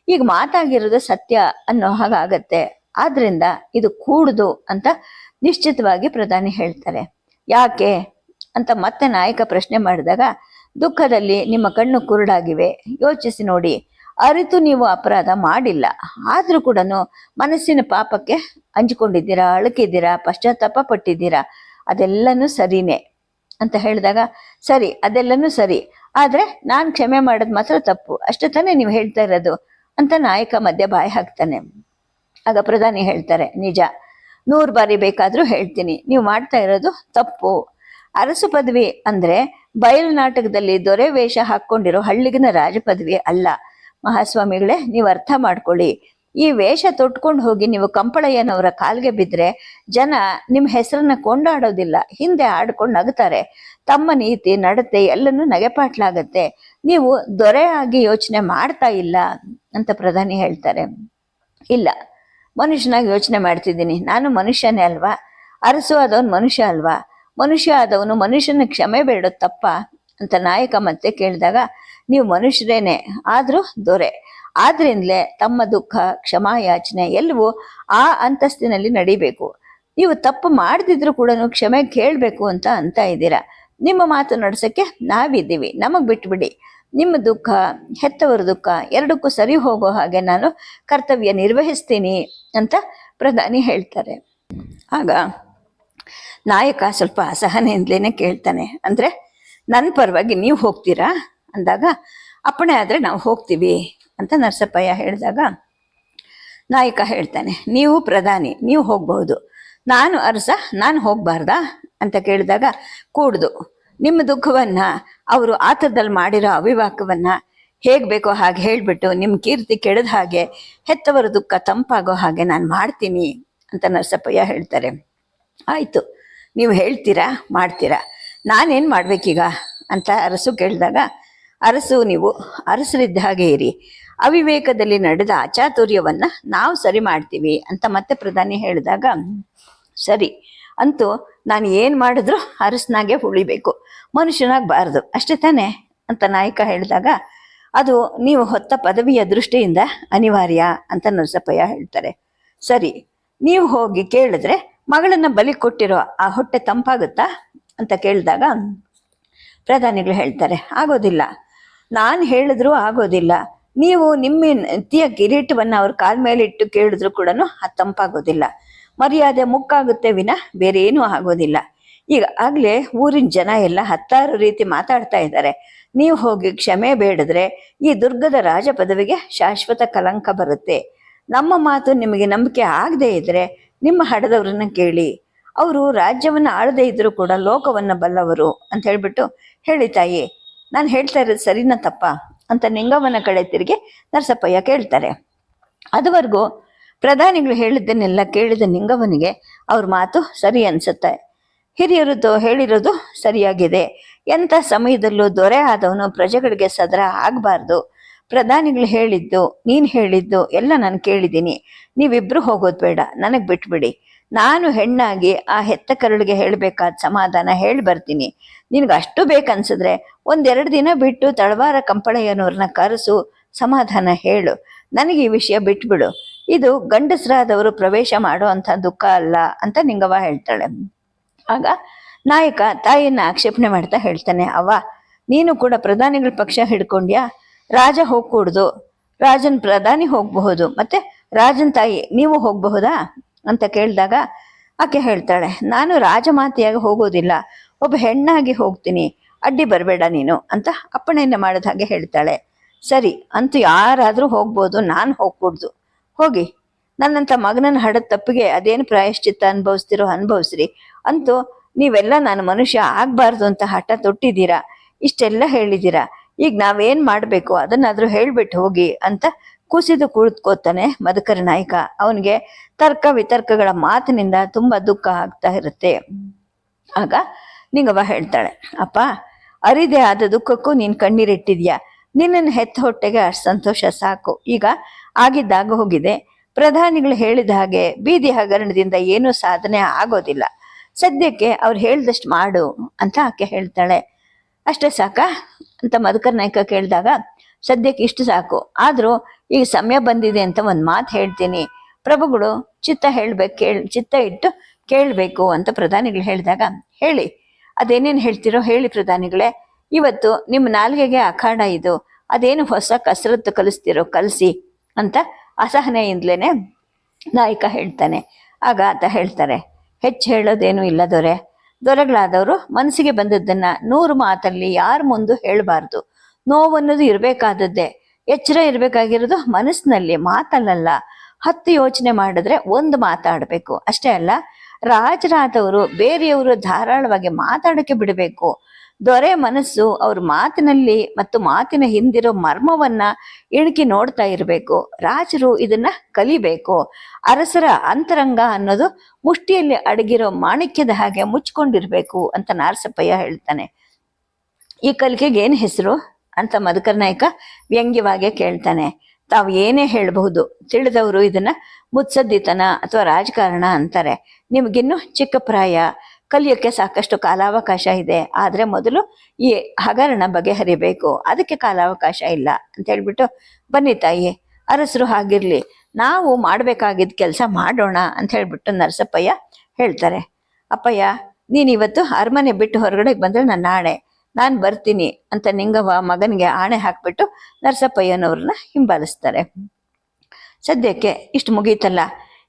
ಈಗ ಮಾತಾಗಿರೋದು ಸತ್ಯ ಅನ್ನೋ ಹಾಗಾಗತ್ತೆ. ಆದ್ರಿಂದ ಇದು ಕೂಡುದು ಅಂತ ನಿಶ್ಚಿತವಾಗಿ ಪ್ರಧಾನಿ ಹೇಳ್ತಾರೆ. ಯಾಕೆ ಅಂತ ಮತ್ತೆ ನಾಯಕ ಪ್ರಶ್ನೆ ಮಾಡಿದಾಗ, ದುಃಖದಲ್ಲಿ ನಿಮ್ಮ ಕಣ್ಣು ಕುರುಡಾಗಿವೆ. ಯೋಚಿಸಿ ನೋಡಿ. ಅರಿತು ನೀವು ಅಪರಾಧ ಮಾಡಿಲ್ಲ. ಆದ್ರೂ ಕೂಡ ಮನಸ್ಸಿನ ಪಾಪಕ್ಕೆ ಹಂಚಿಕೊಂಡಿದ್ದೀರಾ ಅಳುಕಿದ್ದೀರಾ, ಪಶ್ಚಾತ್ತಾಪ ಪಟ್ಟಿದ್ದೀರಾ, ಅದೆಲ್ಲನೂ ಸರಿನೇ. ಅಂತ ಹೇಳಿದಾಗ, ಸರಿ, ಅದೆಲ್ಲನೂ ಸರಿ. ಆದರೆ ನಾನು ಕ್ಷಮೆ ಮಾಡೋದು ಮಾತ್ರ ತಪ್ಪು. ಅಷ್ಟೇ ತಾನೇ ನೀವು ಹೇಳ್ತಾ ಇರೋದು ಅಂತ ನಾಯಕ ಮಧ್ಯೆ ಬಾಯಿ ಹಾಕ್ತಾನೆ. ಆಗ ಪ್ರಧಾನಿ ಹೇಳ್ತಾರೆ, ನಿಜ. ನೂರು ಬಾರಿ ಬೇಕಾದರೂ ಹೇಳ್ತೀನಿ. ನೀವು ಮಾಡ್ತಾ ಇರೋದು ತಪ್ಪು. ಅರಸು ಪದವಿ ಅಂದ್ರೆ ಬಯಲು ನಾಟಕದಲ್ಲಿ ದೊರೆ ವೇಷ ಹಾಕೊಂಡಿರೋ ಹಳ್ಳಿಗಿನ ರಾಜ ಪದವಿ ಅಲ್ಲ. ಮಹಾಸ್ವಾಮಿಗಳೇ, ನೀವು ಅರ್ಥ ಮಾಡ್ಕೊಳ್ಳಿ. ಈ ವೇಷ ತೊಟ್ಕೊಂಡು ಹೋಗಿ ನೀವು ಕಂಪಳಯ್ಯನವರ ಕಾಲ್ಗೆ ಬಿದ್ರೆ ಜನ ನಿಮ್ಮ ಹೆಸರನ್ನ ಕೊಂಡಾಡೋದಿಲ್ಲ, ಹಿಂದೆ ಆಡ್ಕೊಂಡು ನಗ್ತಾರೆ. ತಮ್ಮ ನೀತಿ, ನಡತೆ ಎಲ್ಲನೂ ನಗೆಪಾಟ್ಲಾಗತ್ತೆ. ನೀವು ದೊರೆ ಆಗಿ ಯೋಚನೆ ಮಾಡ್ತಾ ಇಲ್ಲ ಅಂತ ಪ್ರಧಾನಿ ಹೇಳ್ತಾರೆ. ಇಲ್ಲ, ಮನುಷ್ಯನಾಗಿ ಯೋಚನೆ ಮಾಡ್ತಿದ್ದೀನಿ. ನಾನು ಮನುಷ್ಯನೇ ಅಲ್ವಾ? ಅರಸು ಆದವನು ಮನುಷ್ಯ ಅಲ್ವಾ? ಮನುಷ್ಯ ಆದವನು ಮನುಷ್ಯನ ಕ್ಷಮೆ ಬೇಡ ತಪ್ಪ ಅಂತ ನಾಯಕ ಮತ್ತೆ ಕೇಳಿದಾಗ, ನೀವು ಮನುಷ್ಯರೇನೆ, ಆದರೂ ದೊರೆ. ಆದ್ರಿಂದಲೇ ತಮ್ಮ ದುಃಖ, ಕ್ಷಮಾಯಾಚನೆ ಎಲ್ಲವೂ ಆ ಅಂತಸ್ತಿನಲ್ಲಿ ನಡಿಬೇಕು. ನೀವು ತಪ್ಪು ಮಾಡದಿದ್ರು ಕೂಡ ಕ್ಷಮೆ ಕೇಳಬೇಕು ಅಂತ ಅಂತ ಇದ್ದೀರಾ? ನಿಮ್ಮ ಮಾತು ನಡೆಸೋಕ್ಕೆ ನಾವಿದ್ದೀವಿ. ನಮಗೆ ಬಿಟ್ಬಿಡಿ. ನಿಮ್ಮ ದುಃಖ, ಹೆತ್ತವರ ದುಃಖ ಎರಡಕ್ಕೂ ಸರಿ ಹೋಗೋ ಹಾಗೆ ನಾನು ಕರ್ತವ್ಯ ನಿರ್ವಹಿಸ್ತೀನಿ ಅಂತ ಪ್ರಧಾನಿ ಹೇಳ್ತಾರೆ. ಆಗ ನಾಯಕ ಸ್ವಲ್ಪ ಅಸಹನೆಯಿಂದಲೇ ಕೇಳ್ತಾನೆ. ಅಂದರೆ ನನ್ನ ಪರವಾಗಿ ನೀವು ಹೋಗ್ತೀರಾ? ಅಂದಾಗ, ಅಪ್ಪಣೆ ಆದರೆ ನಾವು ಹೋಗ್ತೀವಿ. ಅಂತ ನರಸಪ್ಪಯ್ಯ ಹೇಳಿದಾಗ ನಾಯಕ ಹೇಳ್ತಾನೆ, ನೀವು ಪ್ರಧಾನಿ, ನೀವು ಹೋಗ್ಬಹುದು. ನಾನು ಅರಸ, ನಾನು ಹೋಗ್ಬಾರ್ದಾ? ಅಂತ ಕೇಳಿದಾಗ, ಕೂಡ್ದು. ನಿಮ್ಮ ದುಃಖವನ್ನ ಅವರು ಆತದಲ್ಲಿ ಮಾಡಿರೋ ಅವಿವಾಕವನ್ನ ಹೇಗೆ ಬೇಕೋ ಹಾಗೆ ಹೇಳಿಬಿಟ್ಟು, ನಿಮ್ಮ ಕೀರ್ತಿ ಕೆಡದ ಹಾಗೆ, ಹೆತ್ತವರ ದುಃಖ ತಂಪಾಗೋ ಹಾಗೆ ನಾನು ಮಾಡ್ತೀನಿ. ಅಂತ ನರಸಪ್ಪಯ್ಯ ಹೇಳ್ತಾರೆ. ಆಯಿತು, ನೀವು ಹೇಳ್ತೀರಾ? ಮಾಡ್ತೀರಾ? ನಾನೇನು ಮಾಡ್ಬೇಕೀಗ? ಅಂತ ಅರಸು ಕೇಳಿದಾಗ, ಅರಸು, ನೀವು ಅರಸರಿದ್ದ ಹಾಗೆ ಇರಿ. ಅವಿವೇಕದಲ್ಲಿ ನಡೆದ ಅಚಾತುರ್ಯವನ್ನ ನಾವು ಸರಿ ಮಾಡ್ತೀವಿ ಅಂತ ಮತ್ತೆ ಪ್ರಧಾನಿ ಹೇಳಿದಾಗ, ಸರಿ, ಅಂತೂ ನಾನು ಏನು ಮಾಡಿದ್ರು ಅರಸನಾಗೆ ಉಳಿಬೇಕು, ಮನುಷ್ಯನಾಗಬಾರ್ದು, ಅಷ್ಟೇ ತಾನೇ ಅಂತ ನಾಯಕ ಹೇಳಿದಾಗ, ಅದು ನೀವು ಹೊತ್ತ ಪದವಿಯ ದೃಷ್ಟಿಯಿಂದ ಅನಿವಾರ್ಯ ಅಂತ ನರಸಪ್ಪಯ್ಯ ಹೇಳ್ತಾರೆ. ಸರಿ, ನೀವು ಹೋಗಿ ಕೇಳಿದ್ರೆ ಮಗಳನ್ನ ಬಲಿ ಕೊಟ್ಟಿರೋ ಆ ಹೊಟ್ಟೆ ತಂಪಾಗುತ್ತಾ ಅಂತ ಕೇಳಿದಾಗ, ಪ್ರಧಾನಿಗಳು ಹೇಳ್ತಾರೆ, ಆಗೋದಿಲ್ಲ. ನಾನು ಹೇಳಿದ್ರು ಆಗೋದಿಲ್ಲ. ನೀವು ನಿಮ್ಮ ನೆತ್ತಿಯ ಕಿರೀಟವನ್ನು ಅವ್ರ ಕಾಲ ಮೇಲೆ ಇಟ್ಟು ಕೇಳಿದ್ರು ಕೂಡ ಅದು ತಂಪಾಗೋದಿಲ್ಲ. ಮರ್ಯಾದೆ ಮುಕ್ಕಾಗುತ್ತೆ ವಿನ ಬೇರೆ ಏನೂ ಆಗೋದಿಲ್ಲ. ಈಗ ಆಗ್ಲೇ ಊರಿನ ಜನ ಎಲ್ಲ ಹತ್ತಾರು ರೀತಿ ಮಾತಾಡ್ತಾ ಇದ್ದಾರೆ. ನೀವು ಹೋಗಿ ಕ್ಷಮೆ ಬೇಡಿದ್ರೆ ಈ ದುರ್ಗದ ರಾಜ ಪದವಿಗೆ ಶಾಶ್ವತ ಕಲಂಕ ಬರುತ್ತೆ. ನಮ್ಮ ಮಾತು ನಿಮಗೆ ನಂಬಿಕೆ ಆಗದೇ ಇದ್ರೆ ನಿಮ್ಮ ಹಡದವ್ರನ್ನ ಕೇಳಿ. ಅವರು ರಾಜ್ಯವನ್ನ ಆಳದೇ ಇದ್ರು ಕೂಡ ಲೋಕವನ್ನ ಬಲ್ಲವರು ಅಂತ ಹೇಳ್ಬಿಟ್ಟು ಹೇಳಿ ತಾಯಿ. ನಾನು ಹೇಳ್ತಾ ಇರೋದು ಸರಿನಾ ತಪ್ಪ? ಅಂತ ನಿಂಗಮ್ಮನ ಕಡೆ ತಿರುಗಿ ನರಸಪ್ಪಯ್ಯ ಕೇಳ್ತಾರೆ. ಅದುವರೆಗೂ ಪ್ರಧಾನಿಗಳು ಹೇಳಿದ್ದನ್ನೆಲ್ಲ ಕೇಳಿದ ನಿಂಗಮ್ಮನಿಗೆ ಅವ್ರ ಮಾತು ಸರಿ ಅನ್ಸುತ್ತೆ. ಹಿರಿಯರದ್ದು ಹೇಳಿರೋದು ಸರಿಯಾಗಿದೆ. ಎಂಥ ಸಮಯದಲ್ಲೂ ದೊರೆ ಆದವನು ಪ್ರಜೆಗಳಿಗೆ ಸದರ ಆಗಬಾರ್ದು. ಪ್ರಧಾನಿಗಳು ಹೇಳಿದ್ದು, ನೀನು ಹೇಳಿದ್ದು ಎಲ್ಲ ನಾನು ಕೇಳಿದ್ದೀನಿ. ನೀವಿಬ್ರು ಹೋಗೋದು ಬೇಡ, ನನಗೆ ಬಿಟ್ಬಿಡಿ. ನಾನು ಹೆಣ್ಣಾಗಿ ಆ ಹೆತ್ತ ಕರುಳಿಗೆ ಹೇಳಬೇಕಾದ ಸಮಾಧಾನ ಹೇಳಿ ಬರ್ತೀನಿ. ನಿನಗೆ ಅಷ್ಟು ಬೇಕನ್ಸಿದ್ರೆ ಒಂದೆರಡು ದಿನ ಬಿಟ್ಟು ತಳವಾರ ಕಂಪಳೆಯನವ್ರನ್ನ ಕರೆಸು, ಸಮಾಧಾನ ಹೇಳು. ನನಗೆ ಈ ವಿಷಯ ಬಿಟ್ಬಿಡು. ಇದು ಗಂಡಸರಾದವರು ಪ್ರವೇಶ ಮಾಡುವಂಥ ದುಃಖ ಅಲ್ಲ ಅಂತ ನಿಂಗವ್ವ ಹೇಳ್ತಾಳೆ. ಆಗ ನಾಯಕ ತಾಯಿಯನ್ನ ಆಕ್ಷೇಪಣೆ ಮಾಡ್ತಾ ಹೇಳ್ತಾನೆ, ಅವ್ವ, ನೀನು ಕೂಡ ಪ್ರಧಾನಿಗಳ ಪಕ್ಷ ಹಿಡ್ಕೊಂಡ್ಯಾ? ರಾಜ ಹೋಗ್ಕೂಡ್ದು. ರಾಜನ್ ಪ್ರಧಾನಿ ಹೋಗಬಹುದು. ಮತ್ತೆ ರಾಜನ್ ತಾಯಿ, ನೀವು ಹೋಗಬಹುದಾ? ಅಂತ ಕೇಳಿದಾಗ ಆಕೆ ಹೇಳ್ತಾಳೆ, ನಾನು ರಾಜಮಾತೆಯಾಗಿ ಹೋಗೋದಿಲ್ಲ, ಒಬ್ಬ ಹೆಣ್ಣಾಗಿ ಹೋಗ್ತೀನಿ, ಅಡ್ಡಿ ಬರಬೇಡ ನೀನು ಅಂತ ಅಪ್ಪಣೆಯನ್ನು ಮಾಡಿದ ಹಾಗೆ ಹೇಳ್ತಾಳೆ. ಸರಿ, ಅಂತೂ ಯಾರಾದರೂ ಹೋಗ್ಬೋದು, ನಾನು ಹೋಗ್ಕೂಡ್ದು ಹೋಗಿ, ನನ್ನಂಥ ಮಗನನ್ನ ಹಡದ ತಪ್ಪಿಗೆ ಅದೇನು ಪ್ರಾಯಶ್ಚಿತ್ತ ಅನುಭವಿಸ್ತಿರೋ ಅನುಭವಿಸ್ರಿ. ಅಂತೂ ನೀವೆಲ್ಲ ನಾನು ಮನುಷ್ಯ ಆಗಬಾರ್ದು ಅಂತ ಹಠ ತೊಟ್ಟಿದ್ದೀರಾ, ಇಷ್ಟೆಲ್ಲ ಹೇಳಿದ್ದೀರಾ, ಈಗ ನಾವೇನು ಮಾಡಬೇಕು, ಅದನ್ನಾದರೂ ಹೇಳ್ಬಿಟ್ಟು ಹೋಗಿ ಅಂತ ಕುಸಿದು ಕುಳಿತುಕೋತಾನೆ ಮಧುಕರ ನಾಯಕ. ಅವನಿಗೆ ತರ್ಕ ವಿತರ್ಕಗಳ ಮಾತಿನಿಂದ ತುಂಬಾ ದುಃಖ ಆಗ್ತಾ ಇರುತ್ತೆ. ಆಗ ನಿಂಗವ್ವ ಹೇಳ್ತಾಳೆ, ಅಪ್ಪ, ಅರಿದೆ ಆದ ದುಃಖಕ್ಕೂ ನೀನ್ ಕಣ್ಣೀರಿಟ್ಟಿದ್ಯಾ? ನಿನ್ನನ್ನು ಹೆತ್ತ ಹೊಟ್ಟೆಗೆ ಅಷ್ಟು ಸಂತೋಷ ಸಾಕು. ಈಗ ಆಗಿದ್ದಾಗ ಹೋಗಿದೆ. ಪ್ರಧಾನಿಗಳು ಹೇಳಿದ ಹಾಗೆ ಬೀದಿ ಹಗರಣದಿಂದ ಏನೂ ಸಾಧನೆ ಆಗೋದಿಲ್ಲ. ಸದ್ಯಕ್ಕೆ ಅವ್ರು ಹೇಳ್ದಷ್ಟು ಮಾಡು ಅಂತ ಆಕೆ ಹೇಳ್ತಾಳೆ. ಅಷ್ಟೇ ಸಾಕಾ? ಅಂತ ಮಧುಕರ್ ನಾಯಕ ಕೇಳಿದಾಗ, ಸದ್ಯಕ್ಕೆ ಇಷ್ಟು ಸಾಕು. ಆದರೂ ಈಗ ಸಮಯ ಬಂದಿದೆ ಅಂತ ಒಂದು ಮಾತು ಹೇಳ್ತೀನಿ. ಪ್ರಭುಗಳು ಚಿತ್ತ ಹೇಳ್ಬೇಕು, ಕೇಳ್, ಚಿತ್ತ ಇಟ್ಟು ಕೇಳಬೇಕು ಅಂತ ಪ್ರಧಾನಿಗಳು ಹೇಳಿದಾಗ, ಹೇಳಿ, ಅದೇನೇನು ಹೇಳ್ತಿರೋ ಹೇಳಿ ಪ್ರಧಾನಿಗಳೇ, ಇವತ್ತು ನಿಮ್ಮ ನಾಲ್ಗೆಗೆ ಅಖಾಡ ಇದು, ಅದೇನು ಹೊಸ ಕಸರತ್ತು ಕಲಿಸ್ತಿರೋ ಕಲಿಸಿ ಅಂತ ಅಸಹನೆಯಿಂದಲೇ ನಾಯಕ ಹೇಳ್ತಾನೆ. ಆಗ ಆತ ಹೇಳ್ತಾರೆ, ಹೆಚ್ಚು ಹೇಳೋದೇನು ಇಲ್ಲ ದೊರೆ. ದೊರೆಗಳಾದವರು ಮನಸ್ಸಿಗೆ ಬಂದದ್ದನ್ನು ನೂರು ಮಾತಲ್ಲಿ ಯಾರ ಮುಂದೆ ಹೇಳಬಾರ್ದು. ನೋವನ್ನೋದು ಇರಬೇಕಾದದ್ದೇ. ಎಚ್ಚರ ಇರಬೇಕಾಗಿರೋದು ಮನಸ್ಸಿನಲ್ಲಿ ಮಾತಲ್ಲಲ್ಲ. ಹತ್ತು ಯೋಚನೆ ಮಾಡಿದ್ರೆ ಒಂದು ಮಾತಾಡಬೇಕು. ಅಷ್ಟೇ ಅಲ್ಲ, ರಾಜರಾದವರು ಬೇರೆಯವರು ಧಾರಾಳವಾಗಿ ಮಾತಾಡೋಕೆ ಬಿಡಬೇಕು. ದೊರೆ ಮನಸ್ಸು ಅವ್ರ ಮಾತಿನಲ್ಲಿ ಮತ್ತು ಮಾತಿನ ಹಿಂದಿರೋ ಮರ್ಮವನ್ನ ಇಣುಕಿ ನೋಡ್ತಾ ಇರಬೇಕು. ರಾಜರು ಇದನ್ನ ಕಲಿಬೇಕು. ಅರಸರ ಅಂತರಂಗ ಅನ್ನೋದು ಮುಷ್ಟಿಯಲ್ಲಿ ಅಡಗಿರೋ ಮಾಣಿಕ್ಯದ ಹಾಗೆ ಮುಚ್ಕೊಂಡಿರ್ಬೇಕು ಅಂತ ನಾರಸಪ್ಪಯ್ಯ ಹೇಳ್ತಾನೆ. ಈ ಕಲಿಕೆಗೆ ಏನು ಹೆಸರು? ಅಂತ ಮಧುಕರ್ ನಾಯಕ ವ್ಯಂಗ್ಯವಾಗಿ ಕೇಳ್ತಾನೆ. ತಾವು ಏನೇ ಹೇಳಬಹುದು, ತಿಳಿದವರು ಇದನ್ನ ಮುತ್ಸದ್ದಿತನ ಅಥವಾ ರಾಜಕಾರಣ ಅಂತಾರೆ. ನಿಮಗಿನ್ನು ಚಿಕ್ಕ ಪ್ರಾಯ, ಕಲಿಯೋಕ್ಕೆ ಸಾಕಷ್ಟು ಕಾಲಾವಕಾಶ ಇದೆ. ಆದರೆ ಮೊದಲು ಈ ಹಗರಣ ಬಗೆಹರಿಬೇಕು. ಅದಕ್ಕೆ ಕಾಲಾವಕಾಶ ಇಲ್ಲ ಅಂತ ಹೇಳ್ಬಿಟ್ಟು, ಬನ್ನಿ ತಾಯಿ, ಅರಸರು ಹಾಗಿರಲಿ, ನಾವು ಮಾಡಬೇಕಾಗಿದ್ದ ಕೆಲಸ ಮಾಡೋಣ ಅಂತ ಹೇಳ್ಬಿಟ್ಟು ನರಸಪ್ಪಯ್ಯ ಹೇಳ್ತಾರೆ. ಅಪ್ಪಯ್ಯ, ನೀನು ಇವತ್ತು ಅರಮನೆ ಬಿಟ್ಟು ಹೊರಗಡೆ ಬಂದ್ರೆ ನನ್ನ ಆಣೆ ನಾನು ಬರ್ತೀನಿ ಅಂತ ನಿಂಗವ್ವ ಮಗನಿಗೆ ಆಣೆ ಹಾಕ್ಬಿಟ್ಟು ನರಸಪ್ಪಯ್ಯನವ್ರನ್ನ ಹಿಂಬಾಲಿಸ್ತಾರೆ. ಸದ್ಯಕ್ಕೆ ಇಷ್ಟು ಮುಗೀತಲ್ಲ,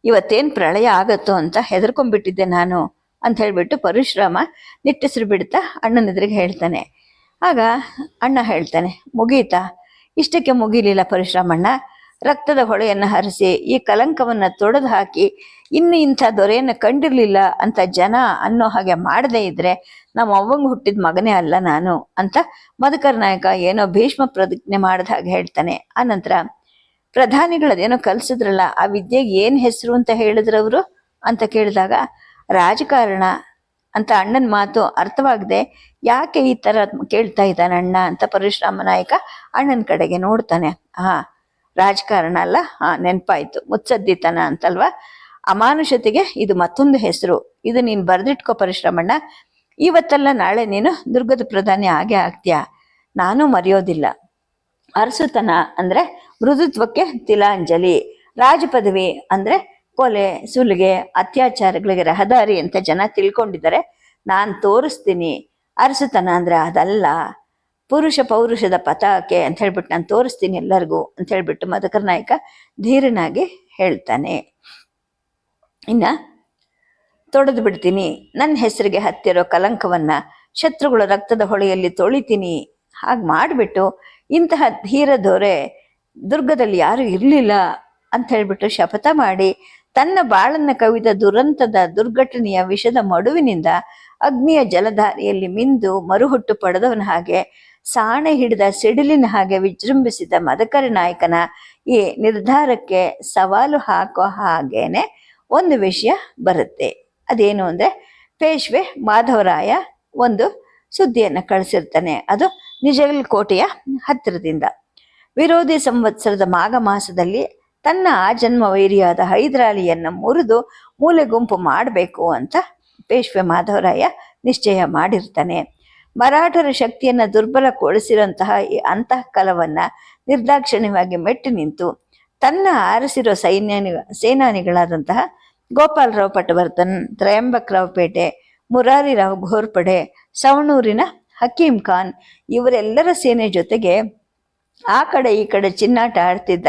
ಇವತ್ತೇನು ಪ್ರಳಯ ಆಗತ್ತೋ ಅಂತ ಹೆದರ್ಕೊಂಡ್ಬಿಟ್ಟಿದ್ದೆ ನಾನು ಅಂತ ಹೇಳಿಬಿಟ್ಟು ಪರಶುರಾಮ ನಿಟ್ಟಿಸಿರು ಬಿಡ್ತಾ ಅಣ್ಣನ ಎದುರಿಗೆ ಹೇಳ್ತಾನೆ. ಆಗ ಅಣ್ಣ ಹೇಳ್ತಾನೆ, ಮುಗೀತಾ? ಇಷ್ಟಕ್ಕೆ ಮುಗಿಲಿಲ್ಲ ಪರಶುರಾಮಣ್ಣ. ರಕ್ತದ ಹೊಳೆಯನ್ನು ಹರಿಸಿ ಈ ಕಲಂಕವನ್ನು ತೊಡೆದು ಹಾಕಿ ಇನ್ನು ಇಂಥ ದೊರೆಯನ್ನು ಕಂಡಿರಲಿಲ್ಲ ಅಂತ ಜನ ಅನ್ನೋ ಹಾಗೆ ಮಾಡದೇ ಇದ್ರೆ ನಮ್ಮ ಅವ್ವಂಗೆ ಹುಟ್ಟಿದ ಮಗನೇ ಅಲ್ಲ ನಾನು ಅಂತ ಮಧುಕರ್ ನಾಯಕ ಏನೋ ಭೀಷ್ಮ ಪ್ರತಿಜ್ಞೆ ಮಾಡಿದ ಹಾಗೆ ಹೇಳ್ತಾನೆ. ಆನಂತರ ಪ್ರಧಾನಿಗಳದೇನೋ ಕಲಿಸಿದ್ರಲ್ಲ, ಆ ವಿದ್ಯೆಗೆ ಏನು ಹೆಸರು ಅಂತ ಹೇಳಿದ್ರವರು ಅಂತ ಕೇಳಿದಾಗ, ರಾಜಕಾರಣ ಅಂತ ಅಣ್ಣನ ಮಾತು ಅರ್ಥವಾಗದೆ ಯಾಕೆ ಈ ತರ ಕೇಳ್ತಾ ಇದ್ದಾನೆ ಅಣ್ಣ ಅಂತ ಪರಶುರಾಮ ನಾಯಕ ಅಣ್ಣನ ಕಡೆಗೆ ನೋಡ್ತಾನೆ. ಹಾ ರಾಜಕಾರಣ ಅಲ್ಲ ನೆನಪಾಯ್ತು ನೆನ್ಪಾಯ್ತು. ಮುತ್ಸದ್ದಿತನ ಅಂತಲ್ವಾ? ಅಮಾನುಷತೆಗೆ ಇದು ಮತ್ತೊಂದು ಹೆಸರು. ಇದು ನೀನು ಬರೆದಿಟ್ಕೋ ಪರಿಶ್ರಮಣ್ಣ. ಇವತ್ತಲ್ಲ ನಾಳೆ ನೀನು ದುರ್ಗದ ಪ್ರಧಾನಿ ಆಗೇ ಆಗ್ತೀಯ? ನಾನು ಮರೆಯೋದಿಲ್ಲ. ಅರಸುತನ ಅಂದ್ರೆ ಮೃದುತ್ವಕ್ಕೆ ತಿಲಾಂಜಲಿ ರಾಜ ಪದವಿ ಅಂದ್ರೆ ಕೊಲೆ, ಸುಲಿಗೆ, ಅತ್ಯಾಚಾರಗಳಿಗೆ ರಹದಾರಿ ಅಂತ ಜನ ತಿಳ್ಕೊಂಡಿದ್ದಾರೆ. ನಾನು ತೋರಿಸ್ತೀನಿ. ಅರಸುತನ ಅಂದ್ರೆ ಅದಲ್ಲ. ಪುರುಷ ಪೌರುಷದ ಪತಾಕೆ ಅಂತ ಹೇಳ್ಬಿಟ್ಟು ನಾನು ತೋರಿಸ್ತೀನಿ ಎಲ್ಲರಿಗೂ ಅಂತ ಹೇಳ್ಬಿಟ್ಟು ಮಧುಕರ್ ನಾಯಕ ಧೀರನಾಗಿ ಹೇಳ್ತಾನೆ. ಇನ್ನ ತೊಡೆದು ಬಿಡ್ತೀನಿ ನನ್ನ ಹೆಸರಿಗೆ ಹತ್ತಿರೋ ಕಲಂಕವನ್ನ ಶತ್ರುಗಳ ರಕ್ತದ ಹೊಳೆಯಲ್ಲಿ ತೊಳಿತೀನಿ, ಹಾಗೆ ಮಾಡಿಬಿಟ್ಟು ಇಂತಹ ಧೀರ ದೊರೆ ದುರ್ಗದಲ್ಲಿ ಯಾರು ಇರಲಿಲ್ಲ ಅಂತ ಹೇಳ್ಬಿಟ್ಟು ಶಪಥ ಮಾಡಿ ತನ್ನ ಬಾಳನ್ನ ಕವಿದ ದುರಂತದ ದುರ್ಘಟನೆಯ ವಿಷದ ಮಡುವಿನಿಂದ ಅಗ್ನಿಯ ಜಲಧಾರಿಯಲ್ಲಿ ಮಿಂದು ಮರುಹುಟ್ಟು ಪಡೆದವನ ಹಾಗೆ ಸಾಣೆ ಹಿಡಿದ ಸಿಡಿಲಿನ ಹಾಗೆ ವಿಜೃಂಭಿಸಿದ ಮದಕರಿ ನಾಯಕನ ಈ ನಿರ್ಧಾರಕ್ಕೆ ಸವಾಲು ಹಾಕೋ ಹಾಗೇನೆ ಒಂದು ವಿಷಯ ಬರುತ್ತೆ. ಅದೇನು ಅಂದರೆ ಪೇಶ್ವೆ ಮಾಧವರಾಯ ಒಂದು ಸುದ್ದಿಯನ್ನು ಕಳಿಸಿರ್ತಾನೆ. ಅದು ನಿಜಗಲ್ ಕೋಟೆಯ ಹತ್ತಿರದಿಂದ. ವಿರೋಧಿ ಸಂವತ್ಸರದ ಮಾಘ ಮಾಸದಲ್ಲಿ ತನ್ನ ಜನ್ಮ ವೈರಿಯಾದ ಹೈದರಾಲಿಯನ್ನ ಮುರಿದು ಮೂಲೆ ಗುಂಪು ಮಾಡಬೇಕು ಅಂತ ಪೇಶ್ವೆ ಮಾಧವರಾಯ ನಿಶ್ಚಯ ಮಾಡಿರ್ತಾನೆ. ಮರಾಠರ ಶಕ್ತಿಯನ್ನು ದುರ್ಬಲಗೊಳಿಸಿರುವಂತಹ ಈ ಅಂತಃಕಲವನ್ನ ನಿರ್ದಾಕ್ಷಿಣ್ಯವಾಗಿ ಮೆಟ್ಟಿ ನಿಂತು ತನ್ನ ಆರಿಸಿರೋ ಸೈನ್ಯ ಸೇನಾನಿಗಳಾದಂತಹ ಗೋಪಾಲರಾವ್ ಪಟವರ್ಧನ್, ತ್ರಯಂಬಕರಾವ್ ಪೇಟೆ, ಮುರಾರಿರಾವ್ ಘೋರ್ಪಡೆ, ಸವಣೂರಿನ ಹಕೀಂ ಖಾನ್ ಇವರೆಲ್ಲರ ಸೇನೆ ಜೊತೆಗೆ ಆ ಕಡೆ ಈ ಕಡೆ ಚಿನ್ನಾಟ ಆಡ್ತಿದ್ದ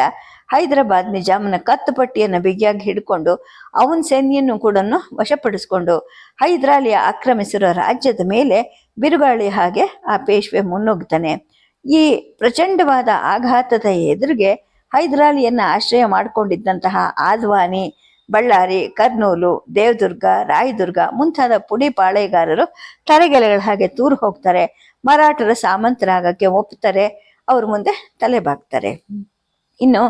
ಹೈದರಾಬಾದ್ ನಿಜಾಮನ ಕತ್ತುಪಟ್ಟಿಯನ್ನು ಬಿಗಿಯಾಗಿ ಹಿಡ್ಕೊಂಡು ಅವನ ಸೈನ್ಯನ್ನು ಕೂಡ ವಶಪಡಿಸ್ಕೊಂಡು ಹೈದರಾಲಿಯ ಆಕ್ರಮಿಸಿರೋ ರಾಜ್ಯದ ಮೇಲೆ ಬಿರುಗಾಳಿ ಹಾಗೆ ಆ ಪೇಶ್ವೆ ಮುನ್ನುಗ್ತಾನೆ. ಈ ಪ್ರಚಂಡವಾದ ಆಘಾತದ ಎದುರಿಗೆ ಹೈದರಾಲಿಯನ್ನು ಆಶ್ರಯ ಮಾಡಿಕೊಂಡಿದ್ದಂತಹ ಆದ್ವಾನಿ, ಬಳ್ಳಾರಿ, ಕರ್ನೂಲು, ದೇವದುರ್ಗ, ರಾಯದುರ್ಗ ಮುಂತಾದ ಪುಡಿ ಪಾಳೆಗಾರರು ತಲೆಗೆಲೆಗಳ ಹಾಗೆ ತೂರು ಹೋಗ್ತಾರೆ. ಮರಾಠರ ಸಾಮಂತರಾಗಕ್ಕೆ ಒಪ್ತಾರೆ, ಅವ್ರ ಮುಂದೆ ತಲೆ ಬಾಗ್ತಾರೆ. ಇನ್ನು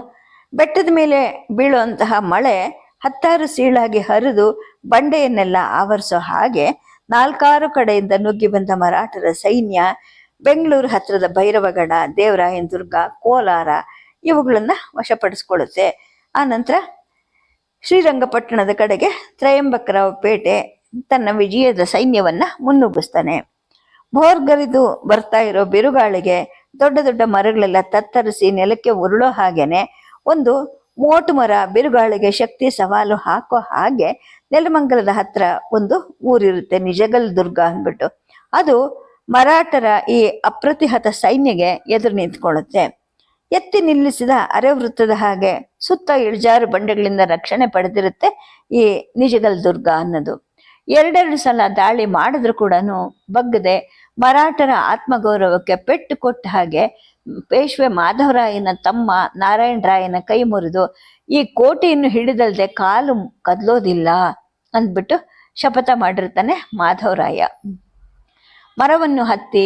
ಬೆಟ್ಟದ ಮೇಲೆ ಬೀಳುವಂತಹ ಮಳೆ ಹತ್ತಾರು ಸೀಳಾಗಿ ಹರಿದು ಬಂಡೆಯನ್ನೆಲ್ಲ ಆವರಿಸೋ ಹಾಗೆ ನಾಲ್ಕಾರು ಕಡೆಯಿಂದ ನುಗ್ಗಿ ಬಂದ ಮರಾಠರ ಸೈನ್ಯ, ಬೆಂಗಳೂರು ಹತ್ತಿರದ ಭೈರವಗಡ, ದೇವರಾಯನ ದುರ್ಗ, ಕೋಲಾರ, ಇವುಗಳನ್ನ ವಶಪಡಿಸ್ಕೊಳ್ಳುತ್ತೆ. ಆನಂತರ ನಂತರ ಶ್ರೀರಂಗಪಟ್ಟಣದ ಕಡೆಗೆ ತ್ರಯಂಬಕರಾವ್ ಪೇಟೆ ತನ್ನ ವಿಜಯದ ಸೈನ್ಯವನ್ನ ಮುನ್ನುಗ್ಗಿಸ್ತಾನೆ. ಭೋರ್ಗರಿದು ಬರ್ತಾ ಇರೋ ಬಿರುಗಾಳಿಗೆ ದೊಡ್ಡ ದೊಡ್ಡ ಮರಗಳೆಲ್ಲ ತತ್ತರಿಸಿ ನೆಲಕ್ಕೆ ಉರುಳೋ ಹಾಗೇನೆ ಒಂದು ಮೋಟು ಮರ ಬಿರುಗಾಳಿಗೆ ಶಕ್ತಿ ಸವಾಲು ಹಾಕೋ ಹಾಗೆ ನೆಲಮಂಗಲದ ಹತ್ರ ಒಂದು ಊರಿರುತ್ತೆ, ನಿಜಗಲ್ ದುರ್ಗ ಅಂದ್ಬಿಟ್ಟು. ಅದು ಮರಾಠರ ಈ ಅಪ್ರತಿಹತ ಸೈನ್ಯಗೆ ಎದುರು ನಿಂತ್ಕೊಳ್ಳುತ್ತೆ. ಎತ್ತಿ ನಿಲ್ಲಿಸಿದ ಅರೆವೃತ್ತದ ಹಾಗೆ ಸುತ್ತ ಇಳಿಜಾರು ಬಂಡೆಗಳಿಂದ ರಕ್ಷಣೆ ಪಡೆದಿರುತ್ತೆ ಈ ನಿಜಗಲ್ ದುರ್ಗ ಅನ್ನೋದು. ಎರಡೆರಡು ಸಲ ದಾಳಿ ಮಾಡಿದ್ರು ಕೂಡ ಬಗ್ಗದೆ ಮರಾಠರ ಆತ್ಮಗೌರವಕ್ಕೆ ಪೆಟ್ಟು ಕೊಟ್ಟ ಹಾಗೆ ಪೇಶ್ವೆ ಮಾಧವರಾಯನ ತಮ್ಮ ನಾರಾಯಣರಾಯನ ಕೈ ಮುರಿದು ಈ ಕೋಟೆಯನ್ನು ಹಿಡಿದಲ್ದೆ ಕಾಲು ಕದಲೋದಿಲ್ಲ. ಅಂದ್ಬಿಟ್ಟು ಶಪಥ ಮಾಡಿರ್ತಾನೆ ಮಾಧವರಾಯ. ಮರವನ್ನು ಹತ್ತಿ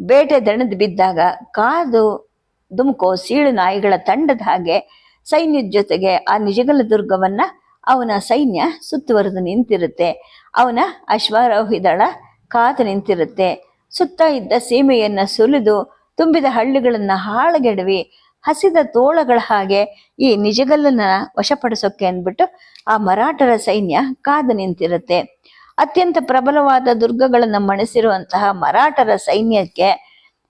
ಬೇಟೆ ದಣದ್ ಬಿದ್ದಾಗ ಕಾದು ದುಮ್ಕೋ ಸೀಳು ನಾಯಿಗಳ ತಂಡದ ಹಾಗೆ ಸೈನ್ಯದ ಜೊತೆಗೆ ಆ ನಿಜಗಲ ದುರ್ಗವನ್ನ ಅವನ ಸೈನ್ಯ ಸುತ್ತುವರೆದು ನಿಂತಿರುತ್ತೆ. ಅವನ ಅಶ್ವಾರೋಹಿ ದಳ ಕಾದು ನಿಂತಿರುತ್ತೆ. ಸುತ್ತ ಇದ್ದ ಸೀಮೆಯನ್ನ ಸುಲಿದು ತುಂಬಿದ ಹಳ್ಳಿಗಳನ್ನ ಹಾಳುಗೆಡವಿ ಹಸಿದ ತೋಳಗಳ ಹಾಗೆ ಈ ನಿಜಗಲ್ಲನ ವಶಪಡಿಸೋಕೆ ಅಂದ್ಬಿಟ್ಟು ಆ ಮರಾಠರ ಸೈನ್ಯ ಕಾದು ನಿಂತಿರುತ್ತೆ. ಅತ್ಯಂತ ಪ್ರಬಲವಾದ ದುರ್ಗಗಳನ್ನು ಮಣಿಸಿರುವಂತಹ ಮರಾಠರ ಸೈನ್ಯಕ್ಕೆ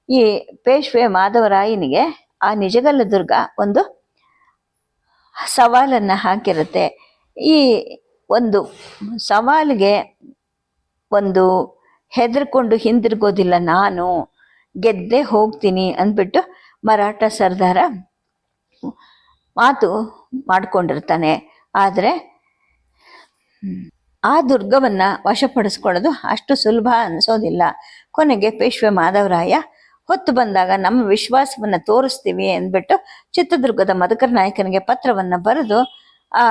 ಈ ಪೇಶ್ವೆ ಮಾಧವರಾಯನಿಗೆ ಆ ನಿಜಗಲ್ಲ ದುರ್ಗ ಒಂದು ಸವಾಲನ್ನ ಹಾಕಿರುತ್ತೆ. ಈ ಒಂದು ಸವಾಲಿಗೆ ಒಂದು ಹೆದರ್ಕೊಂಡು ಹಿಂದಿರುಗೋದಿಲ್ಲ ನಾನು, ಗೆದ್ದೆ ಹೋಗ್ತೀನಿ ಅಂದ್ಬಿಟ್ಟು ಮರಾಠ ಸರ್ದಾರ ಮಾತು ಮಾಡಿಕೊಂಡಿರ್ತಾನೆ. ಆದರೆ, ಆ ದುರ್ಗವನ್ನ ವಶಪಡಿಸ್ಕೊಳ್ಳೋದು ಅಷ್ಟು ಸುಲಭ ಅನಿಸೋದಿಲ್ಲ. ಕೊನೆಗೆ ಪೇಶ್ವೆ ಮಾಧವರಾಯ ಹೊತ್ತು ಬಂದಾಗ ನಮ್ಮ ವಿಶ್ವಾಸವನ್ನು ತೋರಿಸ್ತೀವಿ ಅಂದ್ಬಿಟ್ಟು ಚಿತ್ರದುರ್ಗದ ಮಧುಕರ ನಾಯಕನಿಗೆ ಪತ್ರವನ್ನು ಬರೆದು, ಆ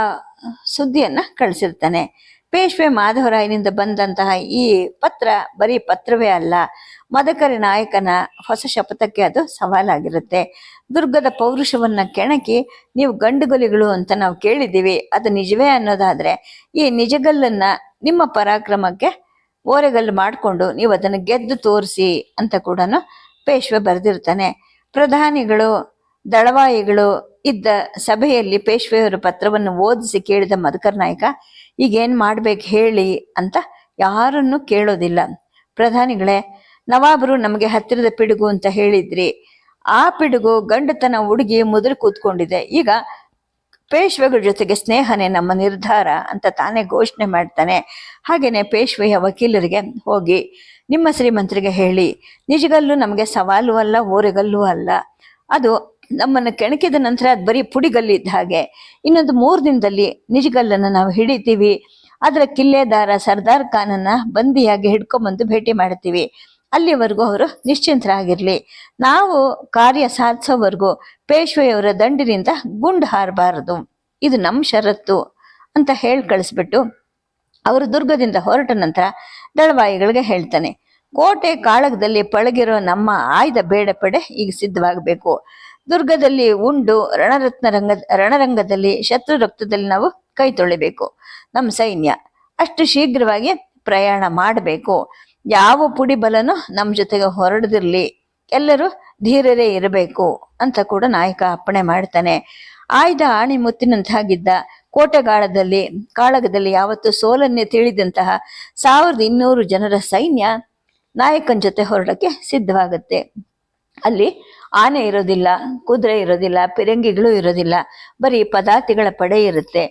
ಸುದ್ದಿಯನ್ನು ಕಳಿಸಿರ್ತಾನೆ. ಪೇಶ್ವೆ ಮಾಧವರಾಯನಿಂದ ಬಂದಂತಹ ಈ ಪತ್ರ ಬರೀ ಪತ್ರವೇ ಅಲ್ಲ ಮದಕರಿ ನಾಯಕನ ಹೊಸ ಶಪಥಕ್ಕೆ ಅದು ಸವಾಲಾಗಿರುತ್ತೆ. ದುರ್ಗದ ಪೌರುಷವನ್ನ ಕೆಣಕಿ ನೀವು ಗಂಡುಗೊಲಿಗಳು ಅಂತ ನಾವು ಕೇಳಿದ್ದೀವಿ. ಅದು ನಿಜವೇ ಅನ್ನೋದಾದ್ರೆ ಈ ನಿಜಗಲ್ಲನ್ನ ನಿಮ್ಮ ಪರಾಕ್ರಮಕ್ಕೆ ಓರೆಗಲ್ಲು ಮಾಡಿಕೊಂಡು ನೀವು ಅದನ್ನು ಗೆದ್ದು ತೋರಿಸಿ ಅಂತ ಕೂಡ ಪೇಶ್ವೆ ಬರೆದಿರ್ತಾನೆ. ಪ್ರಧಾನಿಗಳು, ದಳವಾಯಿಗಳು ಇದ್ದ ಸಭೆಯಲ್ಲಿ ಪೇಶ್ವೆಯವರ ಪತ್ರವನ್ನು ಓದಿಸಿ ಕೇಳಿದ ಮಧುಕರ್ ನಾಯಕ, ಈಗೇನು ಮಾಡ್ಬೇಕು ಹೇಳಿ ಅಂತ ಯಾರನ್ನು ಕೇಳೋದಿಲ್ಲ. ಪ್ರಧಾನಿಗಳೇ ನವಾಬರು ನಮಗೆ ಹತ್ತಿರದ ಪಿಡುಗು ಅಂತ ಹೇಳಿದ್ರಿ. ಆ ಪಿಡುಗು ಗಂಡತನ ಹುಡುಗಿ ಮೊದಲು ಕೂತ್ಕೊಂಡಿದೆ. ಈಗ ಪೇಶ್ವೆಗಳ ಜೊತೆಗೆ ಸ್ನೇಹನೇ ನಮ್ಮ ನಿರ್ಧಾರ ಅಂತ ತಾನೇ ಘೋಷಣೆ ಮಾಡ್ತಾನೆ. ಹಾಗೇನೆ ಪೇಶ್ವೆಯ ವಕೀಲರಿಗೆ ಹೋಗಿ ನಿಮ್ಮ ಶ್ರೀಮಂತರಿಗೆ ಹೇಳಿ. ನಿಜಗಲ್ಲು ನಮಗೆ ಸವಾಲು ಅಲ್ಲ, ಓರೆಗಲ್ಲು ಅಲ್ಲ. ಅದು ನಮ್ಮನ್ನು ಕೆಣಕಿದ ನಂತರ ಅದು ಬರೀ ಪುಡಿಗಲ್ಲಿದ್ದ ಹಾಗೆ. ಇನ್ನೊಂದು ಮೂರು ದಿನದಲ್ಲಿ ನಿಜಗಲ್ಲನ್ನು ನಾವು ಹಿಡಿತೀವಿ. ಅದರ ಕಿಲ್ಲೆದಾರ ಸರ್ದಾರ್ ಖಾನನ್ನ ಬಂದಿಯಾಗಿ ಹಿಡ್ಕೊಂಬಂದು ಭೇಟಿ ಮಾಡ್ತೀವಿ. ಅಲ್ಲಿವರೆಗೂ ಅವರು ನಿಶ್ಚಿಂತರಾಗಿರಲಿ. ನಾವು ಕಾರ್ಯ ಸಾಧಿಸೋವರೆಗೂ ಪೇಶ್ವೆಯವರ ದಂಡಿನಿಂದ ಗುಂಡು ಹಾರಬಾರದು. ಇದು ನಮ್ಮ ಷರತ್ತು ಅಂತ ಹೇಳಿ ಕಳಿಸ್ಬಿಟ್ಟು ಅವರು ದುರ್ಗದಿಂದ ಹೊರಟ ನಂತರ ದಳವಾಯಿಗಳಿಗೆ ಹೇಳ್ತಾನೆ, ಕೋಟೆ ಕಾಳಗದಲ್ಲಿ ಪಳಗಿರೋ ನಮ್ಮ ಆಯ್ದ ಬೇಡಪಡೆ ಈಗ ಸಿದ್ಧವಾಗಬೇಕು. ದುರ್ಗದಲ್ಲಿ ಉಂಡು ರಣರತ್ನ ರಂಗ ರಣರಂಗದಲ್ಲಿ ಶತ್ರು ರಕ್ತದಲ್ಲಿ ನಾವು ಕೈ ತೊಳಿಬೇಕು. ನಮ್ಮ ಸೈನ್ಯ ಅಷ್ಟು ಶೀಘ್ರವಾಗಿ ಪ್ರಯಾಣ ಮಾಡಬೇಕು. ಯಾವ ಪುಡಿ ಬಲನು ನಮ್ಮ ಜೊತೆಗೆ ಹೊರಡದಿರ್ಲಿ. ಎಲ್ಲರೂ ಧೀರರೇ ಇರಬೇಕು ಅಂತ ಕೂಡ ನಾಯಕ ಅಪ್ಪಣೆ ಮಾಡ್ತಾನೆ. ಆಯ್ದ ಆಣಿ ಮುತ್ತಿನಂತಾಗಿದ್ದ ಕೋಟೆಗಾಳದಲ್ಲಿ, ಕಾಳಗದಲ್ಲಿ ಯಾವತ್ತು ಸೋಲನ್ನೇ ತಿಳಿದಂತಹ ಸಾವಿರದ ಇನ್ನೂರು ಜನರ ಸೈನ್ಯ ನಾಯಕನ ಜೊತೆ ಹೊರಡಕ್ಕೆ ಸಿದ್ಧವಾಗುತ್ತೆ. ಅಲ್ಲಿ ಆನೆ ಇರೋದಿಲ್ಲ, ಕುದುರೆ ಇರೋದಿಲ್ಲ, ಪಿರಂಗಿಗಳು ಇರೋದಿಲ್ಲ, ಬರೀ ಪದಾತಿಗಳ ಪಡೆ ಇರುತ್ತೆ.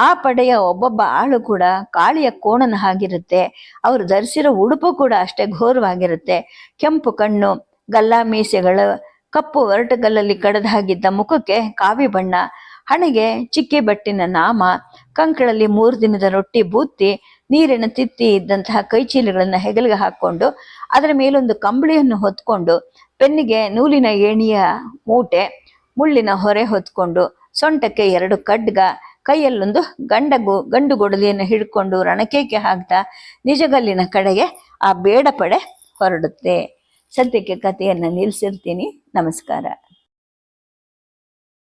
ಆ ಪಡೆಯ ಒಬ್ಬೊಬ್ಬ ಆಳು ಕೂಡ ಕಾಳಿಯ ಕೋಣನ ಹಾಗಿರುತ್ತೆ. ಅವರು ಧರಿಸಿರೋ ಉಡುಪು ಕೂಡ ಅಷ್ಟೇ ಘೋರವಾಗಿರುತ್ತೆ. ಕೆಂಪು ಕಣ್ಣು, ಗಲ್ಲಾ ಮೀಸೆಗಳು, ಕಪ್ಪು ಒರಟುಗಲ್ಲಲ್ಲಿ ಕಡದ ಹಾಗಿದ್ದ ಮುಖಕ್ಕೆ ಕಾವಿ ಬಣ್ಣ, ಹಣೆಗೆ ಚಿಕ್ಕಿ ಬಟ್ಟಿನ ನಾಮ, ಕಂಕಳಲ್ಲಿ ಮೂರು ದಿನದ ರೊಟ್ಟಿ ಬೂತ್ತಿ, ನೀರಿನ ತಿತ್ತಿ ಇದ್ದಂತಹ ಕೈಚೀಲಗಳನ್ನು ಹೆಗಲಿಗೆ ಹಾಕೊಂಡು ಅದರ ಮೇಲೊಂದು ಕಂಬಳಿಯನ್ನು ಹೊತ್ಕೊಂಡು ಪೆನ್ನಿಗೆ ನೂಲಿನ ಏಣಿಯ ಮೂಟೆ ಮುಳ್ಳಿನ ಹೊರೆ ಹೊತ್ಕೊಂಡು ಸೊಂಟಕ್ಕೆ ಎರಡು ಖಡ್ಗ, ಕೈಯಲ್ಲೊಂದು ಗಂಡಗು, ಗಂಡು ಗೊಡಲಿಯನ್ನು ಹಿಡ್ಕೊಂಡು ರಣಕೇಕೆ ಹಾಕ್ತಾ ನಿಜಗಲ್ಲಿನ ಕಡೆಗೆ ಆ ಬೇಡಪಡೆ ಹೊರಡುತ್ತೆ. ಸದ್ಯಕ್ಕೆ ಕಥೆಯನ್ನು ನಿಲ್ಲಿಸಿರ್ತೀನಿ ನಮಸ್ಕಾರ.